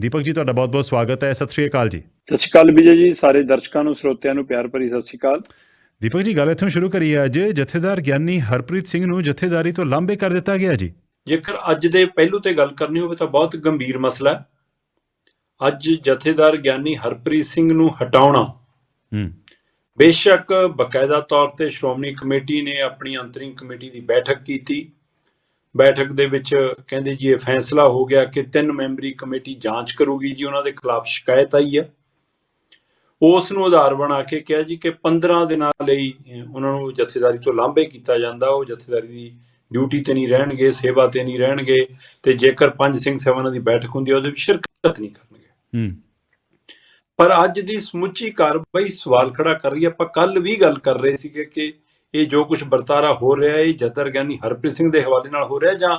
ਦੀਪਕ ਜੀ ਤੁਹਾਡਾ ਬਹੁਤ-ਬਹੁਤ ਸਵਾਗਤ ਹੈ ਸਤਿ ਸ਼੍ਰੀ ਅਕਾਲ ਜੀ। ਸਤਿ ਸ਼੍ਰੀ ਅਕਾਲ ਵਿਜੇ ਜੀ ਸਾਰੇ ਦਰਸ਼ਕਾਂ ਨੂੰ ਸਰੋਤਿਆਂ ਨੂੰ ਪਿਆਰ ਭਰੀ ਸਤਿ ਸ਼੍ਰੀ ਅਕਾਲ। ਦੀਪਕ ਜੀ ਗੱਲ ਇੱਥੋਂ ਸ਼ੁਰੂ ਕਰੀਏ ਅੱਜ ਜਥੇਦਾਰ ਗਿਆਨੀ ਹਰਪ੍ਰੀਤ ਸਿੰਘ ਨੂੰ ਜਥੇਦਾਰੀ ਤੋਂ ਲਾਂਬੇ ਕਰ ਦਿੱਤਾ ਗਿਆ ਜੀ। ਜੇਕਰ ਅੱਜ ਦੇ ਪਹਿਲੂ ਤੇ ਗੱਲ ਕਰਨੀ ਹੋਵੇ ਤਾਂ ਬਹੁਤ ਗੰਭੀਰ ਮਸਲਾ ਹੈ। ਅੱਜ ਜਥੇਦਾਰ ਗਿਆਨੀ ਹਰਪ੍ਰੀਤ ਸਿੰਘ ਨੂੰ ਹਟਾਉਣਾ। ਹੂੰ। ਬੇਸ਼ੱਕ ਬਕਾਇਦਾ ਤੌਰ ਤੇ ਸ਼੍ਰੋਮਣੀ ਕਮੇਟੀ ਨੇ ਆਪਣੀ ਅੰਤਰਿੰਗ ਕਮੇਟੀ ਦੀ ਬੈਠਕ ਕੀਤੀ। ਬੈਠਕ ਦੇ ਵਿੱਚ ਕਹਿੰਦੇ ਜੀ ਇਹ ਫੈਸਲਾ ਹੋ ਗਿਆ ਕਿ ਤਿੰਨ ਮੈਂਬਰੀ ਕਮੇਟੀ ਜਾਂਚ ਕਰੂਗੀ ਜੀ ਉਹਨਾਂ ਦੇ ਖਿਲਾਫ ਸ਼ਿਕਾਇਤ ਆਈ ਹੈ। ਉਸ ਨੂੰ ਆਧਾਰ ਬਣਾ ਕੇ ਕਿਹਾ ਜੀ ਕਿ 15 ਦਿਨਾਂ ਲਈ ਉਹਨਾਂ ਨੂੰ ਜਥੇਦਾਰੀ ਤੋਂ ਲਾਂਭੇ ਕੀਤਾ ਜਾਂਦਾ ਉਹ ਜਥੇਦਾਰੀ ਦੀ ਡਿਊਟੀ ਤੇ ਨਹੀਂ ਰਹਿਣਗੇ ਸੇਵਾ ਤੇ ਨਹੀਂ ਰਹਿਣਗੇ ਤੇ ਜੇਕਰ ਪੰਜ ਸਿੰਘ ਸਭਾ ਦੀ ਬੈਠਕ ਹੁੰਦੀ ਉਹਦੇ ਵਿੱਚ ਸ਼ਿਰਕਤ ਨਹੀਂ ਕਰਨਗੇ। ਹੂੰ। ਪਰ ਅੱਜ ਦੀ ਸਮੁੱਚੀ ਕਾਰਵਾਈ ਸਵਾਲ ਖੜਾ ਕਰ ਰਹੀ ਹੈ। ਆਪਾਂ ਕੱਲ ਵੀ ਗੱਲ ਕਰ ਰਹੇ ਸੀ ਕਿ ਇਹ ਜੋ ਕੁਝ ਵਰਤਾਰਾ ਹੋ ਰਿਹਾ ਹੈ ਇਹ ਜਦਰ ਗਿਆਨੀ ਹਰਪ੍ਰੀਤ ਸਿੰਘ ਦੇ ਹਵਾਲੇ ਨਾਲ ਹੋ ਰਿਹਾ ਜਾਂ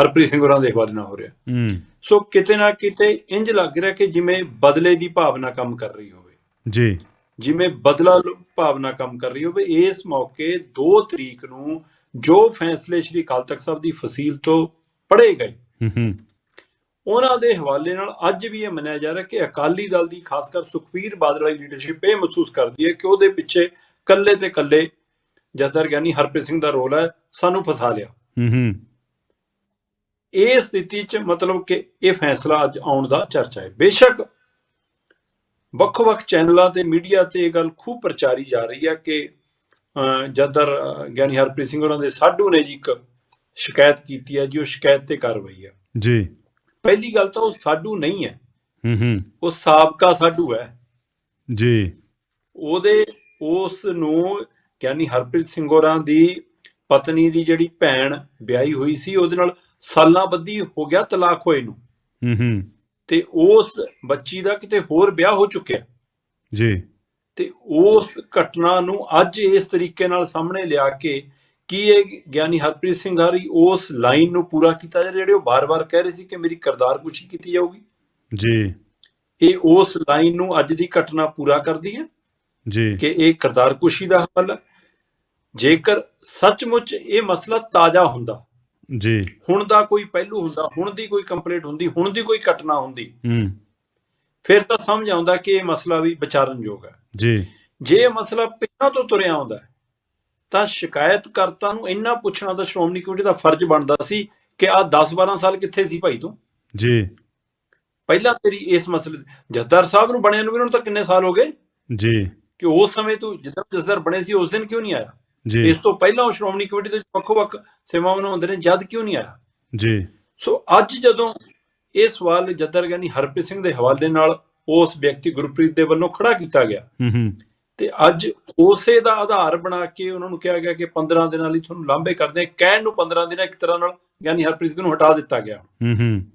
ਹਰਪ੍ਰੀਤ ਸਿੰਘ ਹੋਰਾਂ ਦੇ ਹਵਾਲੇ ਨਾਲ ਹੋ ਰਿਹਾ ਹੂੰ। ਸੋ ਕਿਤੇ ਨਾ ਕਿਤੇ ਇੰਜ ਲੱਗ ਰਿਹਾ ਕਿ ਜਿਵੇਂ ਬਦਲੇ ਦੀ ਭਾਵਨਾ ਕੰਮ ਕਰ ਰਹੀ ਹੋਵੇ। ਜੀ। ਜਿਵੇਂ ਬਦਲਾ ਭਾਵਨਾ ਕੰਮ ਕਰ ਰਹੀ ਹੋਵੇ ਇਸ ਮੌਕੇ 2 ਤਰੀਕ ਨੂੰ ਜੋ ਫੈਸਲੇ ਸ਼੍ਰੀ ਅਕਾਲ ਤਖਤ ਸਾਹਿਬ ਦੀ ਫਸੀਲ ਤੋਂ ਪੜ੍ਹੇ ਗਏ। ਹੂੰ ਉਹਨਾਂ ਦੇ ਹਵਾਲੇ ਨਾਲ ਅੱਜ ਵੀ ਇਹ ਮੰਨਿਆ ਜਾ ਰਿਹਾ ਕਿ ਅਕਾਲੀ ਦਲ ਦੀ ਖਾਸ ਕਰ ਸੁਖਬੀਰ ਬਾਦਲ ਵਾਲੀ ਲੀਡਰਸ਼ਿਪ ਇਹ ਮਹਿਸੂਸ ਕਰਦੀ ਹੈ ਕਿ ਉਹਦੇ ਪਿੱਛੇ ਕੱਲੇ ਤੇ ਕੱਲੇ ਜਥੇਦਾਰ ਗਿਆਨੀ ਹਰਪ੍ਰੀਤ ਸਿੰਘ ਦਾ ਰੋਲ ਹੈ ਸਾਨੂੰ ਫਸਾ ਲਿਆ। ਹੂੰ ਹੂੰ। ਇਹ ਸਥਿਤੀ 'ਚ ਮਤਲਬ ਕਿ ਇਹ ਫੈਸਲਾ ਅੱਜ ਆਉਣ ਦਾ ਚਰਚਾ ਹੈ। ਬੇਸ਼ੱਕ ਵੱਖ-ਵੱਖ ਚੈਨਲਾਂ ਤੇ ਮੀਡੀਆ ਤੇ ਇਹ ਗੱਲ ਖੂਬ ਪ੍ਰਚਾਰੀ ਜਾ ਰਹੀ ਹੈ ਕਿ ਜਦਰ ਗਿਆਨੀ ਹਰਪ੍ਰੀਤ ਸਿੰਘ ਉਹਨਾਂ ਦੇ ਸਾਡੂ ਨੇ ਜੀ ਇੱਕ ਸ਼ਿਕਾਇਤ ਕੀਤੀ ਹੈ ਜੀ ਉਹ ਸ਼ਿਕਾਇਤ ਤੇ ਕਾਰਵਾਈ ਹੈ। ਜੀ। ਪਹਿਲੀ ਗੱਲ ਤਾਂ ਉਹ ਸਾਡੂ ਨਹੀਂ ਹੈ। ਹੂੰ ਹੂੰ। ਉਹ ਸਾਬਕਾ ਸਾਡੂ ਹੈ। ਜੀ। ਉਹਦੇ ਉਸ ਨੂੰ ਗਿਆਨੀ ਹਰਪ੍ਰੀਤ ਸਿੰਘ ਹੋਰਾਂ ਦੀ ਪਤਨੀ ਦੀ ਜਿਹੜੀ ਭੈਣ ਵਿਆਹੀ ਹੋਈ ਸੀ ਉਹਦੇ ਨਾਲ ਸਾਲਾਂ ਬੱਧੀ ਹੋ ਗਿਆ ਤਲਾਕ ਹੋਏ ਨੂੰ। ਹੂੰ ਹੂੰ। ਤੇ ਉਸ ਬੱਚੀ ਦਾ ਕਿਤੇ ਹੋਰ ਵਿਆਹ ਹੋ ਚੁੱਕਿਆ। ਜੀ। ਤੇ ਉਸ ਘਟਨਾ ਨੂੰ ਅੱਜ ਇਸ ਤਰੀਕੇ ਨਾਲ ਸਾਹਮਣੇ ਲਿਆ ਕੇ ਕੀ ਇਹ ਗਿਆਨੀ ਹਰਪ੍ਰੀਤ ਸਿੰਘ ਹਰੀ ਉਸ ਲਾਈਨ ਨੂੰ ਪੂਰਾ ਕੀਤਾ ਜਾ ਜਿਹੜੇ ਉਹ ਬਾਰ-ਬਾਰ ਕਹਿ ਰਹੇ ਸੀ ਕਿ ਮੇਰੀ ਕਰਤਾਰਕੁਸ਼ੀ ਕੀਤੀ ਜਾਊਗੀ? ਜੀ। ਇਹ ਉਸ ਲਾਈਨ ਨੂੰ ਅੱਜ ਦੀ ਘਟਨਾ ਪੂਰਾ ਕਰਦੀ ਹੈ? ਜੀ। ਕਿ ਇਹ ਕਰਤਾਰਕੁਸ਼ੀ ਦਾ ਹੱਲ ਹੈ। ਜੇਕਰ ਸੱਚਮੁੱਚ ਇਹ ਮਸਲਾ ਤਾਜ਼ਾ ਹੁੰਦਾ ਜੀ। ਹੁਣ ਦਾ ਕੋਈ ਪਹਿਲੂ ਹੁੰਦਾ ਹੁਣ ਦੀ ਕੋਈ ਕੰਪਲੀਟ ਹੁੰਦੀ ਹੁਣ ਦੀ ਕੋਈ ਘਟਨਾ ਹੁੰਦੀ ਹੂੰ। ਫਿਰ ਤਾਂ ਸਮਝ ਆਉਂਦਾ ਕਿ ਇਹ ਮਸਲਾ ਵੀ ਵਿਚਾਰਨਯੋਗ ਹੈ। ਜੀ। ਜੇ ਇਹ ਮਸਲਾ ਪਹਿਲਾਂ ਤੋਂ ਤੁਰਿਆ ਆਉਂਦਾ ਤਾਂ ਸ਼ਿਕਾਇਤਕਰਤਾ ਨੂੰ ਇੰਨਾ ਪੁੱਛਣਾ ਤਾਂ ਸ਼੍ਰੋਮਣੀ ਕਮੇਟੀ ਦਾ ਫਰਜ਼ ਬਣਦਾ ਸੀ ਕਿ ਆ 10-12 ਸਾਲ ਕਿੱਥੇ ਸੀ ਭਾਈ ਤੂੰ? ਜੀ। ਪਹਿਲਾਂ ਤੇਰੀ ਇਸ ਮਸਲੇ ਜਥੇਦਾਰ ਸਾਹਿਬ ਨੂੰ ਬਣਿਆ ਨੂੰ ਵੀ ਉਹਨਾਂ ਨੂੰ ਤਾਂ ਕਿੰਨੇ ਸਾਲ ਹੋ ਗਏ? ਜੀ। ਕਿ ਉਸ ਸਮੇਂ ਤੂੰ ਜਦੋਂ ਜਥੇਦਾਰ ਬਣੇ ਸੀ ਉਸ ਦਿਨ ਕਿਉਂ ਨਹੀਂ ਆਇਆ? ਜੀ। ਇਸ ਤੋਂ ਪਹਿਲਾਂ ਉਹ ਸ਼੍ਰੋਮਣੀ ਕਮੇਟੀ ਦੇ ਵੱਖੋ-ਵੱਖ ਸੇਵਾਵਾਂ ਨਿਭਾਉਂਦੇ ਨੇ ਜਦ ਕਿਉਂ ਨਹੀਂ ਆਇਆ? ਜੀ। ਸੋ ਅੱਜ ਜਦੋਂ ਇਹ ਸਵਾਲ ਜਦਰ ਗਿਆਨੀ ਹਰਪ੍ਰੀਤ ਸਿੰਘ ਦੇ ਹਵਾਲੇ ਨਾਲ ਉਸ ਵਿਅਕਤੀ ਗੁਰਪ੍ਰੀਤ ਦੇ ਵੱਲੋਂ ਖੜਾ ਕੀਤਾ ਗਿਆ ਹੂੰ ਹੂੰ। ਤੇ ਅੱਜ ਉਸੇ ਦਾ ਆਧਾਰ ਬਣਾ ਕੇ ਉਹਨਾਂ ਨੂੰ ਕਿਹਾ ਗਿਆ ਕਿ 15 ਦਿਨਾਂ ਲਈ ਤੁਹਾਨੂੰ ਲਾਂਭੇ ਕਰਦੇ ਕਹਿਣ ਨੂੰ 15 ਦਿਨ ਇੱਕ ਤਰ੍ਹਾਂ ਨਾਲ ਗਿਆਨੀ ਹਰਪ੍ਰੀਤ ਸਿੰਘ ਨੂੰ ਹਟਾ ਦਿੱਤਾ ਗਿਆ। ਹੂੰ ਹੂੰ।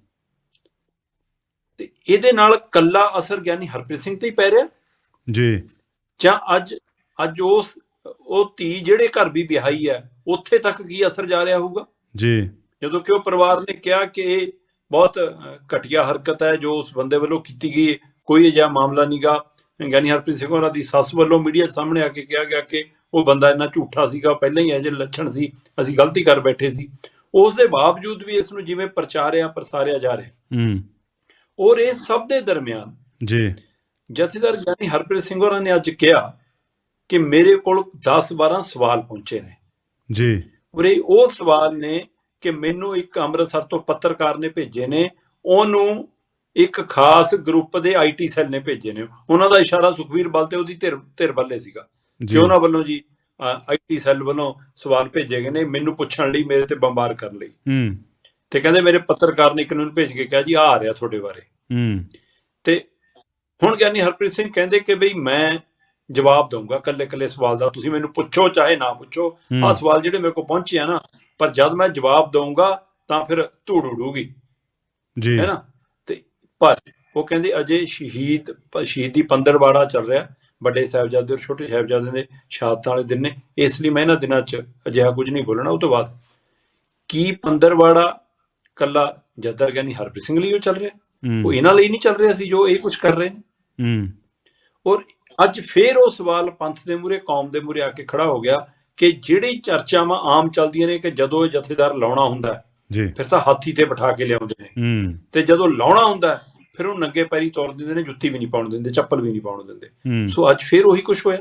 ਤੇ ਇਹਦੇ ਨਾਲ ਕੱਲਾ ਅਸਰ ਗਿਆਨੀ ਹਰਪ੍ਰੀਤ ਸਿੰਘ ਤੇ ਹੀ ਪੈ ਰਿਹਾ? ਜੀ। ਜਾਂ ਅੱਜ ਅੱਜ ਉਸ ਉਹ ਧੀ ਜਿਹੜੇ ਘਰ ਵੀ ਵਿਆਹੀ ਹੈ ਉੱਥੇ ਤੱਕ ਕੀ ਅਸਰ ਜਾ ਰਿਹਾ ਹੋਊਗਾ? ਜੀ। ਜਦੋਂ ਕਿ ਉਹ ਪਰਿਵਾਰ ਨੇ ਕਿਹਾ ਕਿ ਇਹ ਬਹੁਤ ਘਟੀਆ ਹਰਕਤ ਹੈ ਜੋ ਉਸ ਬੰਦੇ ਵੱਲੋਂ ਕੀਤੀ ਗਈ ਕੋਈ ਅਜਿਹਾ ਮਾਮਲਾ ਨਹੀਂਗਾ। ਗਿਆਨੀ ਹਰਪ੍ਰੀਤ ਸਿੰਘ ਹੋਰਾਂ ਦੀ ਸੱਸ ਵੱਲੋਂ ਮੀਡੀਆ ਸਾਹਮਣੇ ਆ ਕੇ ਕਿਹਾ ਗਿਆ ਕਿ ਉਹ ਬੰਦਾ ਇੰਨਾ ਝੂਠਾ ਸੀਗਾ ਪਹਿਲਾਂ ਹੀ ਇਹ ਜਿਹੇ ਲੱਛਣ ਸੀ ਅਸੀਂ ਗਲਤੀ ਕਰ ਬੈਠੇ ਸੀ। ਉਸ ਦੇ ਬਾਵਜੂਦ ਵੀ ਇਸ ਨੂੰ ਜਿਵੇਂ ਪ੍ਰਚਾਰਿਆ ਪ੍ਰਸਾਰਿਆ ਜਾ ਰਿਹਾ। ਹੂੰ। ਔਰ ਇਹ ਸਭ ਦੇ ਦਰਮਿਆਨ ਜੀ। ਜਥੇਦਾਰ ਗਿਆਨੀ ਹਰਪ੍ਰੀਤ ਸਿੰਘ ਹੋਰਾਂ ਨੇ ਅੱਜ ਕਿਹਾ ਕਿ ਮੇਰੇ ਕੋਲ 10-12 ਸਵਾਲ ਪਹੁੰਚੇ ਨੇ। ਜੀ। ਇਹ ਉਹ ਸਵਾਲ ਨੇ ਕਿ ਮੈਨੂੰ ਇੱਕ ਅੰਮ੍ਰਿਤਸਰ ਤੋਂ ਪੱਤਰਕਾਰ ਨੇ ਭੇਜੇ ਨੇ ਉਹਨੂੰ ਇੱਕ ਖਾਸ ਗਰੁੱਪ ਦੇ ਆਈਟੀ ਸੈੱਲ ਨੇ ਭੇਜੇ ਨੇ। ਉਹਨਾਂ ਦਾ ਇਸ਼ਾਰਾ ਸੁਖਵੀਰ ਬਲ ਤੇ ਉਹਦੀ ਧਿਰ ਧਿਰ ਬੱਲੇ ਸੀਗਾ ਕਿ ਉਹਨਾਂ ਵੱਲੋਂ ਜੀ ਆਈਟੀ ਸੈੱਲ ਵੱਲੋਂ ਸਵਾਲ ਭੇਜੇ ਗਏ ਨੇ ਮੈਨੂੰ ਪੁੱਛਣ ਲਈ ਮੇਰੇ ਤੇ ਬੰਬਾਰ ਕਰਨ ਲਈ। ਹੂੰ। ਤੇ ਕਹਿੰਦੇ ਮੇਰੇ ਪੱਤਰਕਾਰ ਨੇ ਇੱਕ ਨੂੰ ਭੇਜ ਕੇ ਕਿਹਾ ਜੀ ਆ ਰਿਹਾ ਤੁਹਾਡੇ ਬਾਰੇ। ਹੂੰ। ਤੇ ਹੁਣ ਗਿਆਨੀ ਹਰਪ੍ਰੀਤ ਸਿੰਘ ਕਹਿੰਦੇ ਕਿ ਬਈ ਮੈਂ ਜਵਾਬ ਦਊਂਗਾ ਕੱਲੇ ਕੱਲੇ ਸਵਾਲ ਦਾ। ਤੁਸੀਂ ਮੈਨੂੰ ਪੁੱਛੋ ਚਾਹੇ ਨਾ ਪੁੱਛੋ। ਆਹ ਸਵਾਲ ਜਿਹੜੇ ਮੇਰੇ ਕੋਲ ਪਹੁੰਚੇ ਆ ਨਾ ਪਰ ਜਦ ਮੈਂ ਜਵਾਬ ਦਊਂਗਾ ਤਾਂ ਫਿਰ ਧੂੜ ਉਡੂਗੀ। ਜੀ। ਹੈ ਨਾ? ਤੇ ਪਰ ਉਹ ਕਹਿੰਦੇ ਅਜੇ ਸ਼ਹੀਦ ਸ਼ਹੀਦੀ ਪੰਦਰਵਾੜਾ ਚੱਲ ਰਿਹਾ। ਵੱਡੇ ਸਾਹਿਬਜ਼ਾਦੇ ਔਰ ਛੋਟੇ ਸਾਹਿਬਜ਼ਾਦੇ ਦੇ ਸ਼ਹਾਦਤਾਂ ਵਾਲੇ ਦਿਨ ਨੇ। ਇਸ ਲਈ ਮੈਂ ਇਹਨਾਂ ਦਿਨਾਂ 'ਚ ਅਜਿਹਾ ਕੁਝ ਨਹੀਂ ਬੋਲਣਾ। ਉਹ ਤੋਂ ਬਾਅਦ ਕੀ ਪੰਦਰਵਾੜਾ ਕੱਲਾ ਜਦਰ ਗਿਆਨੀ ਹਰਪ੍ਰੀਤ ਸਿੰਘ ਲਈ ਉਹ ਚੱਲ ਰਿਹਾ? ਉਹ ਇਹਨਾਂ ਲਈ ਨਹੀਂ ਚੱਲ ਰਿਹਾ ਸੀ ਜੋ ਇਹ ਕੁਝ ਕਰ ਰਹੇ ਨੇ? ਹੂੰ। ਔਰ ਅੱਜ ਫੇਰ ਉਹ ਸਵਾਲ ਪੰਥ ਦੇ ਮੂਰੇ ਕੌਮ ਦੇ ਮੂਰੇ ਆ ਕੇ ਖੜਾ ਹੋ ਗਿਆ ਕਿ ਜਿਹੜੀ ਚਰਚਾਵਾਂ ਆਮ ਚੱਲਦੀਆਂ ਨੇ ਕਿ ਜਦੋਂ ਇਹ ਜਥੇਦਾਰ ਲਾਉਣਾ ਹੁੰਦਾ ਜੀ। ਫਿਰ ਤਾਂ ਹਾਥੀ ਤੇ ਬਿਠਾ ਕੇ ਲਿਆਉਂਦੇ ਨੇ। ਹੂੰ। ਤੇ ਜਦੋਂ ਲਾਉਣਾ ਹੁੰਦਾ ਫਿਰ ਉਹ ਨੰਗੇ ਪੈਰੀ ਤੋਰ ਦਿੰਦੇ ਨੇ ਜੁੱਤੀ ਵੀ ਨਹੀਂ ਪਾਉਣ ਦਿੰਦੇ ਚੱਪਲ ਵੀ ਨਹੀਂ ਪਾਉਣ ਦਿੰਦੇ। ਸੋ ਅੱਜ ਫਿਰ ਉਹੀ ਕੁਝ ਹੋਇਆ।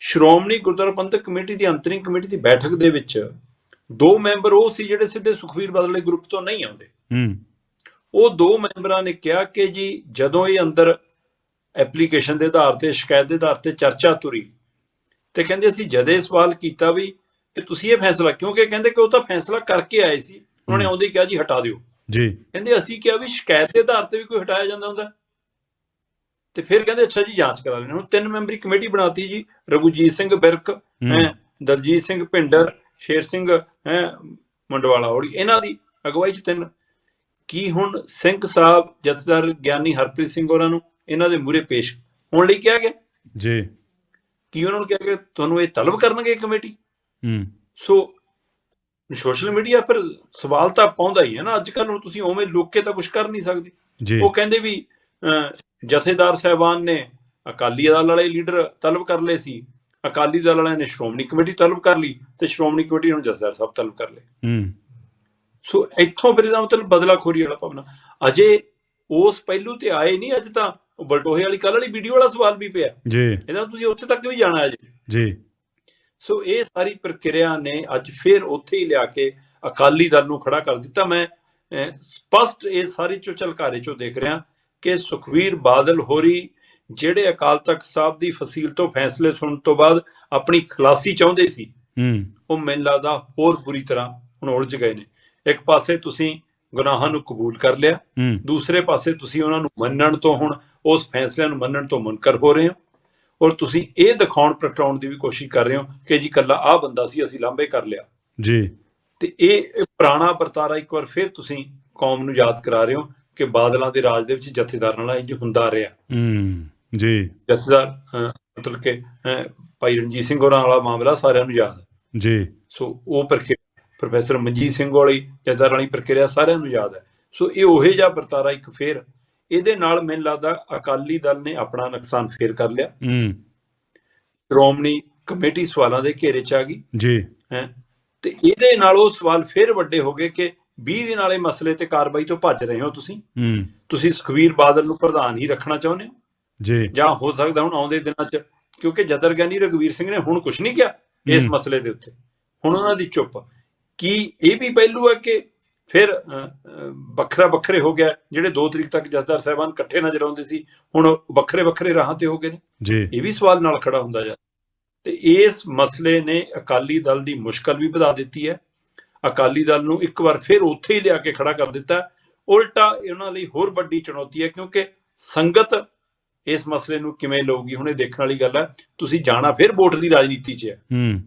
ਸ਼੍ਰੋਮਣੀ ਗੁਰਦੁਆਰਾ ਪ੍ਰਬੰਧਕ ਕਮੇਟੀ ਦੀ ਅੰਤਰਿੰਗ ਕਮੇਟੀ ਦੀ ਬੈਠਕ ਦੇ ਵਿੱਚ ਦੋ ਮੈਂਬਰ ਉਹ ਸੀ ਜਿਹੜੇ ਸਿੱਧੇ ਸੁਖਵੀਰ ਬਾਦਲ ਗਰੁੱਪ ਤੋਂ ਨਹੀਂ ਆਉਂਦੇ। ਹੂੰ। ਉਹ ਦੋ ਮੈਂਬਰਾਂ ਨੇ ਕਿਹਾ ਕਿ ਜੀ ਜਦੋਂ ਇਹ ਅੰਦਰ ਐਪਲੀਕੇਸ਼ਨ ਦੇ ਆਧਾਰ ਤੇ ਸ਼ਿਕਾਇਤ ਦੇ ਆਧਾਰ ਤੇ ਚਰਚਾ ਤੁਰੀ ਤੇ ਕਹਿੰਦੇ ਅਸੀਂ ਜਦੇ ਸਵਾਲ ਕੀਤਾ ਵੀ ਕਿ ਤੁਸੀਂ ਇਹ ਫੈਸਲਾ ਕਿਉਂਕਿ ਕਹਿੰਦੇ ਕਿ ਉਹ ਤਾਂ ਫੈਸਲਾ ਕਰਕੇ ਆਏ ਸੀ ਉਹਨਾਂ ਨੇ। ਆਉਂਦੇ ਕਿਹਾ ਜੀ ਹਟਾ ਦਿਓ। ਜੀ। ਕਹਿੰਦੇ ਅਸੀਂ ਕਿਹਾ ਵੀ ਸ਼ਿਕਾਇਤ ਦੇ ਆਧਾਰ ਤੇ ਵੀ ਕੋਈ ਹਟਾਇਆ ਜਾਂਦਾ ਹੁੰਦਾ। ਤੇ ਫਿਰ ਕਹਿੰਦੇ ਅੱਛਾ ਜੀ ਜਾਂਚ ਕਰਾ ਲੈਣੇ ਹੁਣ ਤਿੰਨ ਮੈਂਬਰੀ ਕਮੇਟੀ ਬਣਾਤੀ ਜੀ ਰਘੁਜੀਤ ਸਿੰਘ ਬਿਰਕ ਹੂੰ, ਹੈ ਦਲਜੀਤ ਸਿੰਘ ਭਿੰਡਰ ਸ਼ੇਰ ਸਿੰਘ ਹੈ ਮੰਡਵਾਲਾ ਹੋੜੀ ਇਹਨਾਂ ਦੀ ਅਗਵਾਈ ਚ ਤਿੰਨ। ਕੀ ਹੁਣ ਸਿੰਘ ਸਾਹਿਬ ਜਥੇਦਾਰ ਗਿਆਨੀ ਹਰਪ੍ਰੀਤ ਸਿੰਘ ਹੋਰਾਂ ਨੂੰ ਇਹਨਾਂ ਦੇ ਮੂਹਰੇ ਪੇਸ਼। ਹੋਣ ਲਈ ਕਿਹਾ ਗਿਆ? ਜੀ। ਕੀ ਉਹਨਾਂ ਨੂੰ ਕਿਹਾ ਕਿ ਤੁਹਾਨੂੰ ਇਹ ਤਲਬ ਕਰਨਗੇ ਕਮੇਟੀ? ਹੂੰ। ਸੋ ਸੋਸ਼ਲ ਮੀਡੀਆ ਫਿਰ ਸਵਾਲ ਤਾਂ ਪਾਉਂਦਾ ਹੀ ਹੈ ਨਾ। ਅੱਜ ਕੱਲ੍ਹ ਹੁਣ ਤੁਸੀਂ ਉਵੇਂ ਲੋਕੇ ਤਾਂ ਕੁਝ ਕਰ ਨਹੀਂ ਸਕਦੇ। ਉਹ ਕਹਿੰਦੇ ਵੀ ਜਥੇਦਾਰ ਸਾਹਿਬਾਨ ਨੇ ਅਕਾਲੀ ਦਲ ਵਾਲੇ ਲੀਡਰ ਤਲਬ ਕਰ ਲਏ ਸੀ। ਅਕਾਲੀ ਦਲ ਵਾਲਿਆਂ ਨੇ ਸ਼੍ਰੋਮਣੀ ਕਮੇਟੀ ਤਲਬ ਕਰ ਲਈ ਤੇ ਸ਼੍ਰੋਮਣੀ ਕਮੇਟੀ ਨੂੰ ਜਥੇਦਾਰ ਸਾਹਿਬ ਤਲਬ ਕਰ ਲਏ। ਹੂੰ। ਸੋ ਇੱਥੋਂ ਫਿਰ ਇਹਦਾ ਮਤਲਬ ਬਦਲਾਖੋਰੀ ਵਾਲਾ ਭਾਵਨਾ। ਅਜੇ ਉਸ ਪਹਿਲੂ ਤੇ ਆਏ ਨਹੀਂ ਅੱਜ ਤਾਂ ਉਹ ਬਲਟੋਹੇ ਵਾਲੀ ਕੱਲ ਵਾਲੀ ਵੀਡੀਓ ਵਾਲਾ ਸਵਾਲ ਵੀ ਪਿਆ। ਜੀ। ਇਹਦਾ ਤੁਸੀਂ ਉੱਥੇ ਤੱਕ ਵੀ ਜਾਣਾ ਹੈ ਜੀ। ਜੀ ਸੋ ਇਹ ਸਾਰੀ ਪ੍ਰਕਿਰਿਆ ਨੇ ਅੱਜ ਫਿਰ ਉੱਥੇ ਹੀ ਲਿਆ ਕੇ ਅਕਾਲੀ ਦਲ ਨੂੰ ਖੜਾ ਕਰ ਦਿੱਤਾ। ਮੈਂ ਸਪਸ਼ਟ ਇਹ ਸਾਰੀ ਚੋ ਚਲਕਾਰੇ ਚੋਂ ਦੇਖ ਰਿਹਾ ਕਿ ਸੁਖਵੀਰ ਬਾਦਲ ਹੋਰੀ ਜਿਹੜੇ ਅਕਾਲ ਤਖਤ ਸਾਹਿਬ ਦੀ ਫਸੀਲ ਤੋਂ ਫੈਸਲੇ ਸੁਣਨ ਤੋਂ ਬਾਅਦ ਆਪਣੀ ਖਲਾਸੀ ਚਾਹੁੰਦੇ ਸੀ ਹੂੰ। ਉਹ ਮੈਨੂੰ ਲੱਗਦਾ ਹੋਰ ਬੁਰੀ ਤਰ੍ਹਾਂ ਹੁਣ ਉਲਝ ਗਏ ਨੇ। ਇੱਕ ਪਾਸੇ ਤੁਸੀਂ ਗੁਨਾਹਾਂ ਨੂੰ ਕਬੂਲ ਕਰ ਲਿਆ ਦੂਸਰੇ ਪਾਸੇ ਤੁਸੀਂ ਉਹਨਾਂ ਨੂੰ ਮੰਨਣ ਤੋਂ ਹੁਣ ਉਸ ਫੈਸਲਿਆਂ ਨੂੰ ਮੰਨਣ ਤੋਂ ਮੁਨਕਰ ਹੋ ਰਹੇ ਹੋ ਔਰ ਤੁਸੀਂ ਇਹ ਦਿਖਾਉਣ ਪ੍ਰਗਟਾਉਣ ਦੀ ਵੀ ਕੋਸ਼ਿਸ਼ ਕਰ ਰਹੇ ਹੋ ਕਿ ਜੀ ਕੱਲਾ ਆ ਬੰਦਾ ਸੀ ਅਸੀਂ ਲਾਂਭੇ ਕਰ ਲਿਆ। ਜੀ। ਤੇ ਇਹ ਪੁਰਾਣਾ ਵਰਤਾਰਾ ਇੱਕ ਵਾਰ ਫਿਰ ਤੁਸੀਂ ਕੌਮ ਨੂੰ ਯਾਦ ਕਰਾ ਰਹੇ ਹੋ ਕਿ ਬਾਦਲਾਂ ਦੇ ਰਾਜ ਦੇ ਵਿੱਚ ਜਥੇਦਾਰਾਂ ਨਾਲ ਇੰਜ ਹੁੰਦਾ ਰਿਹਾ। ਹੂੰ ਜੀ। ਜਥੇਦਾਰ ਮਤਲਬ ਕਿ ਭਾਈ ਰਣਜੀਤ ਸਿੰਘ ਹੋਰਾਂ ਵਾਲਾ ਮਾਮਲਾ ਸਾਰਿਆਂ ਨੂੰ ਯਾਦ। ਜੀ। ਸੋ ਉਹ ਪ੍ਰਕਿਰਿਆ ਪ੍ਰੋਫੈਸਰ ਮਨਜੀਤ ਸਿੰਘ ਵਾਲੀ ਜਥੇਦਾਰ ਵਾਲੀ ਪ੍ਰਕਿਰਿਆ ਸਾਰਿਆਂ ਨੂੰ ਯਾਦ ਹੈ। ਸੋ ਇਹ ਉਹੇ ਜਿਹਾ ਵਰਤਾਰਾ ਇੱਕ ਫੇਰ ਇਹਦੇ ਨਾਲ ਮੈਨੂੰ ਲੱਗਦਾ ਅਕਾਲੀ ਦਲ ਨੇ ਆਪਣਾ ਨੁਕਸਾਨ ਫੇਰ ਕਰ ਲਿਆ। ਹੂੰ। ਸ਼੍ਰੋਮਣੀ ਕਮੇਟੀ ਸਵਾਲਾਂ ਦੇ ਘੇਰੇ 'ਚ ਆ ਗਈ। ਜੀ। ਹੈ। ਤੇ ਇਹਦੇ ਨਾਲ ਉਹ ਸਵਾਲ ਫੇਰ ਵੱਡੇ ਹੋ ਗਏ ਕਿ 20 ਦਿਨ ਵਾਲੇ ਮਸਲੇ ਤੇ ਕਾਰਵਾਈ ਤੋਂ ਭੱਜ ਰਹੇ ਹੋ ਤੁਸੀਂ? ਹੂੰ। ਤੁਸੀਂ ਸੁਖਵੀਰ ਬਾਦਲ ਨੂੰ ਪ੍ਰਧਾਨ ਹੀ ਰੱਖਣਾ ਚਾਹੁੰਦੇ ਹੋ? ਜੀ। ਜਾਂ ਹੋ ਸਕਦਾ ਹੁਣ ਆਉਂਦੇ ਦਿਨਾਂ 'ਚ ਕਿਉਂਕਿ ਜਦਰ ਗਿਆਨੀ ਰਗਵੀਰ ਸਿੰਘ ਨੇ ਹੁਣ ਕੁਝ ਨਹੀਂ ਕਿਹਾ ਇਸ। ਮਸਲੇ ਦੇ ਉੱਤੇ। ਹੁਣ ਉਹਨਾਂ ਦੀ ਚੁੱਪ। ਕੀ ਇਹ ਵੀ ਪਹਿਲੂ ਹੈ ਕਿ ਫਿਰ ਵੱਖਰਾ ਵੱਖਰੇ ਹੋ ਗਿਆ। ਜਿਹੜੇ 2 ਤਰੀਕ ਤੱਕ ਜਥੇਦਾਰ ਸਾਹਿਬਾਨ ਇਕੱਠੇ ਨਜ਼ਰ ਆਉਂਦੇ ਸੀ ਹੁਣ ਵੱਖਰੇ ਵੱਖਰੇ ਰਾਹਾਂ ਤੇ ਹੋ ਗਏ ਨੇ। ਜੀ। ਇਹ ਵੀ ਸਵਾਲ ਨਾਲ ਖੜਾ ਹੁੰਦਾ ਜਾ। ਤੇ ਇਸ ਮਸਲੇ ਨੇ ਅਕਾਲੀ ਦਲ ਦੀ ਮੁਸ਼ਕਲ ਵੀ ਵਧਾ ਦਿੱਤੀ ਹੈ। ਅਕਾਲੀ ਦਲ ਨੂੰ ਇੱਕ ਵਾਰ ਫਿਰ ਉੱਥੇ ਹੀ ਲਿਆ ਕੇ ਖੜਾ ਕਰ ਦਿੱਤਾ। ਉਲਟਾ ਉਹਨਾਂ ਲਈ ਹੋਰ ਵੱਡੀ ਚੁਣੌਤੀ ਹੈ ਕਿਉਂਕਿ ਸੰਗਤ ਇਸ ਮਸਲੇ ਨੂੰ ਕਿਵੇਂ ਲਊਗੀ? ਹੁਣ ਇਹ ਦੇਖਣ ਵਾਲੀ ਗੱਲ ਹੈ ਤੁਸੀਂ ਜਾਣਾ ਫਿਰ ਵੋਟ ਦੀ ਰਾਜਨੀਤੀ 'ਚ ਹੈ। ਹੂੰ।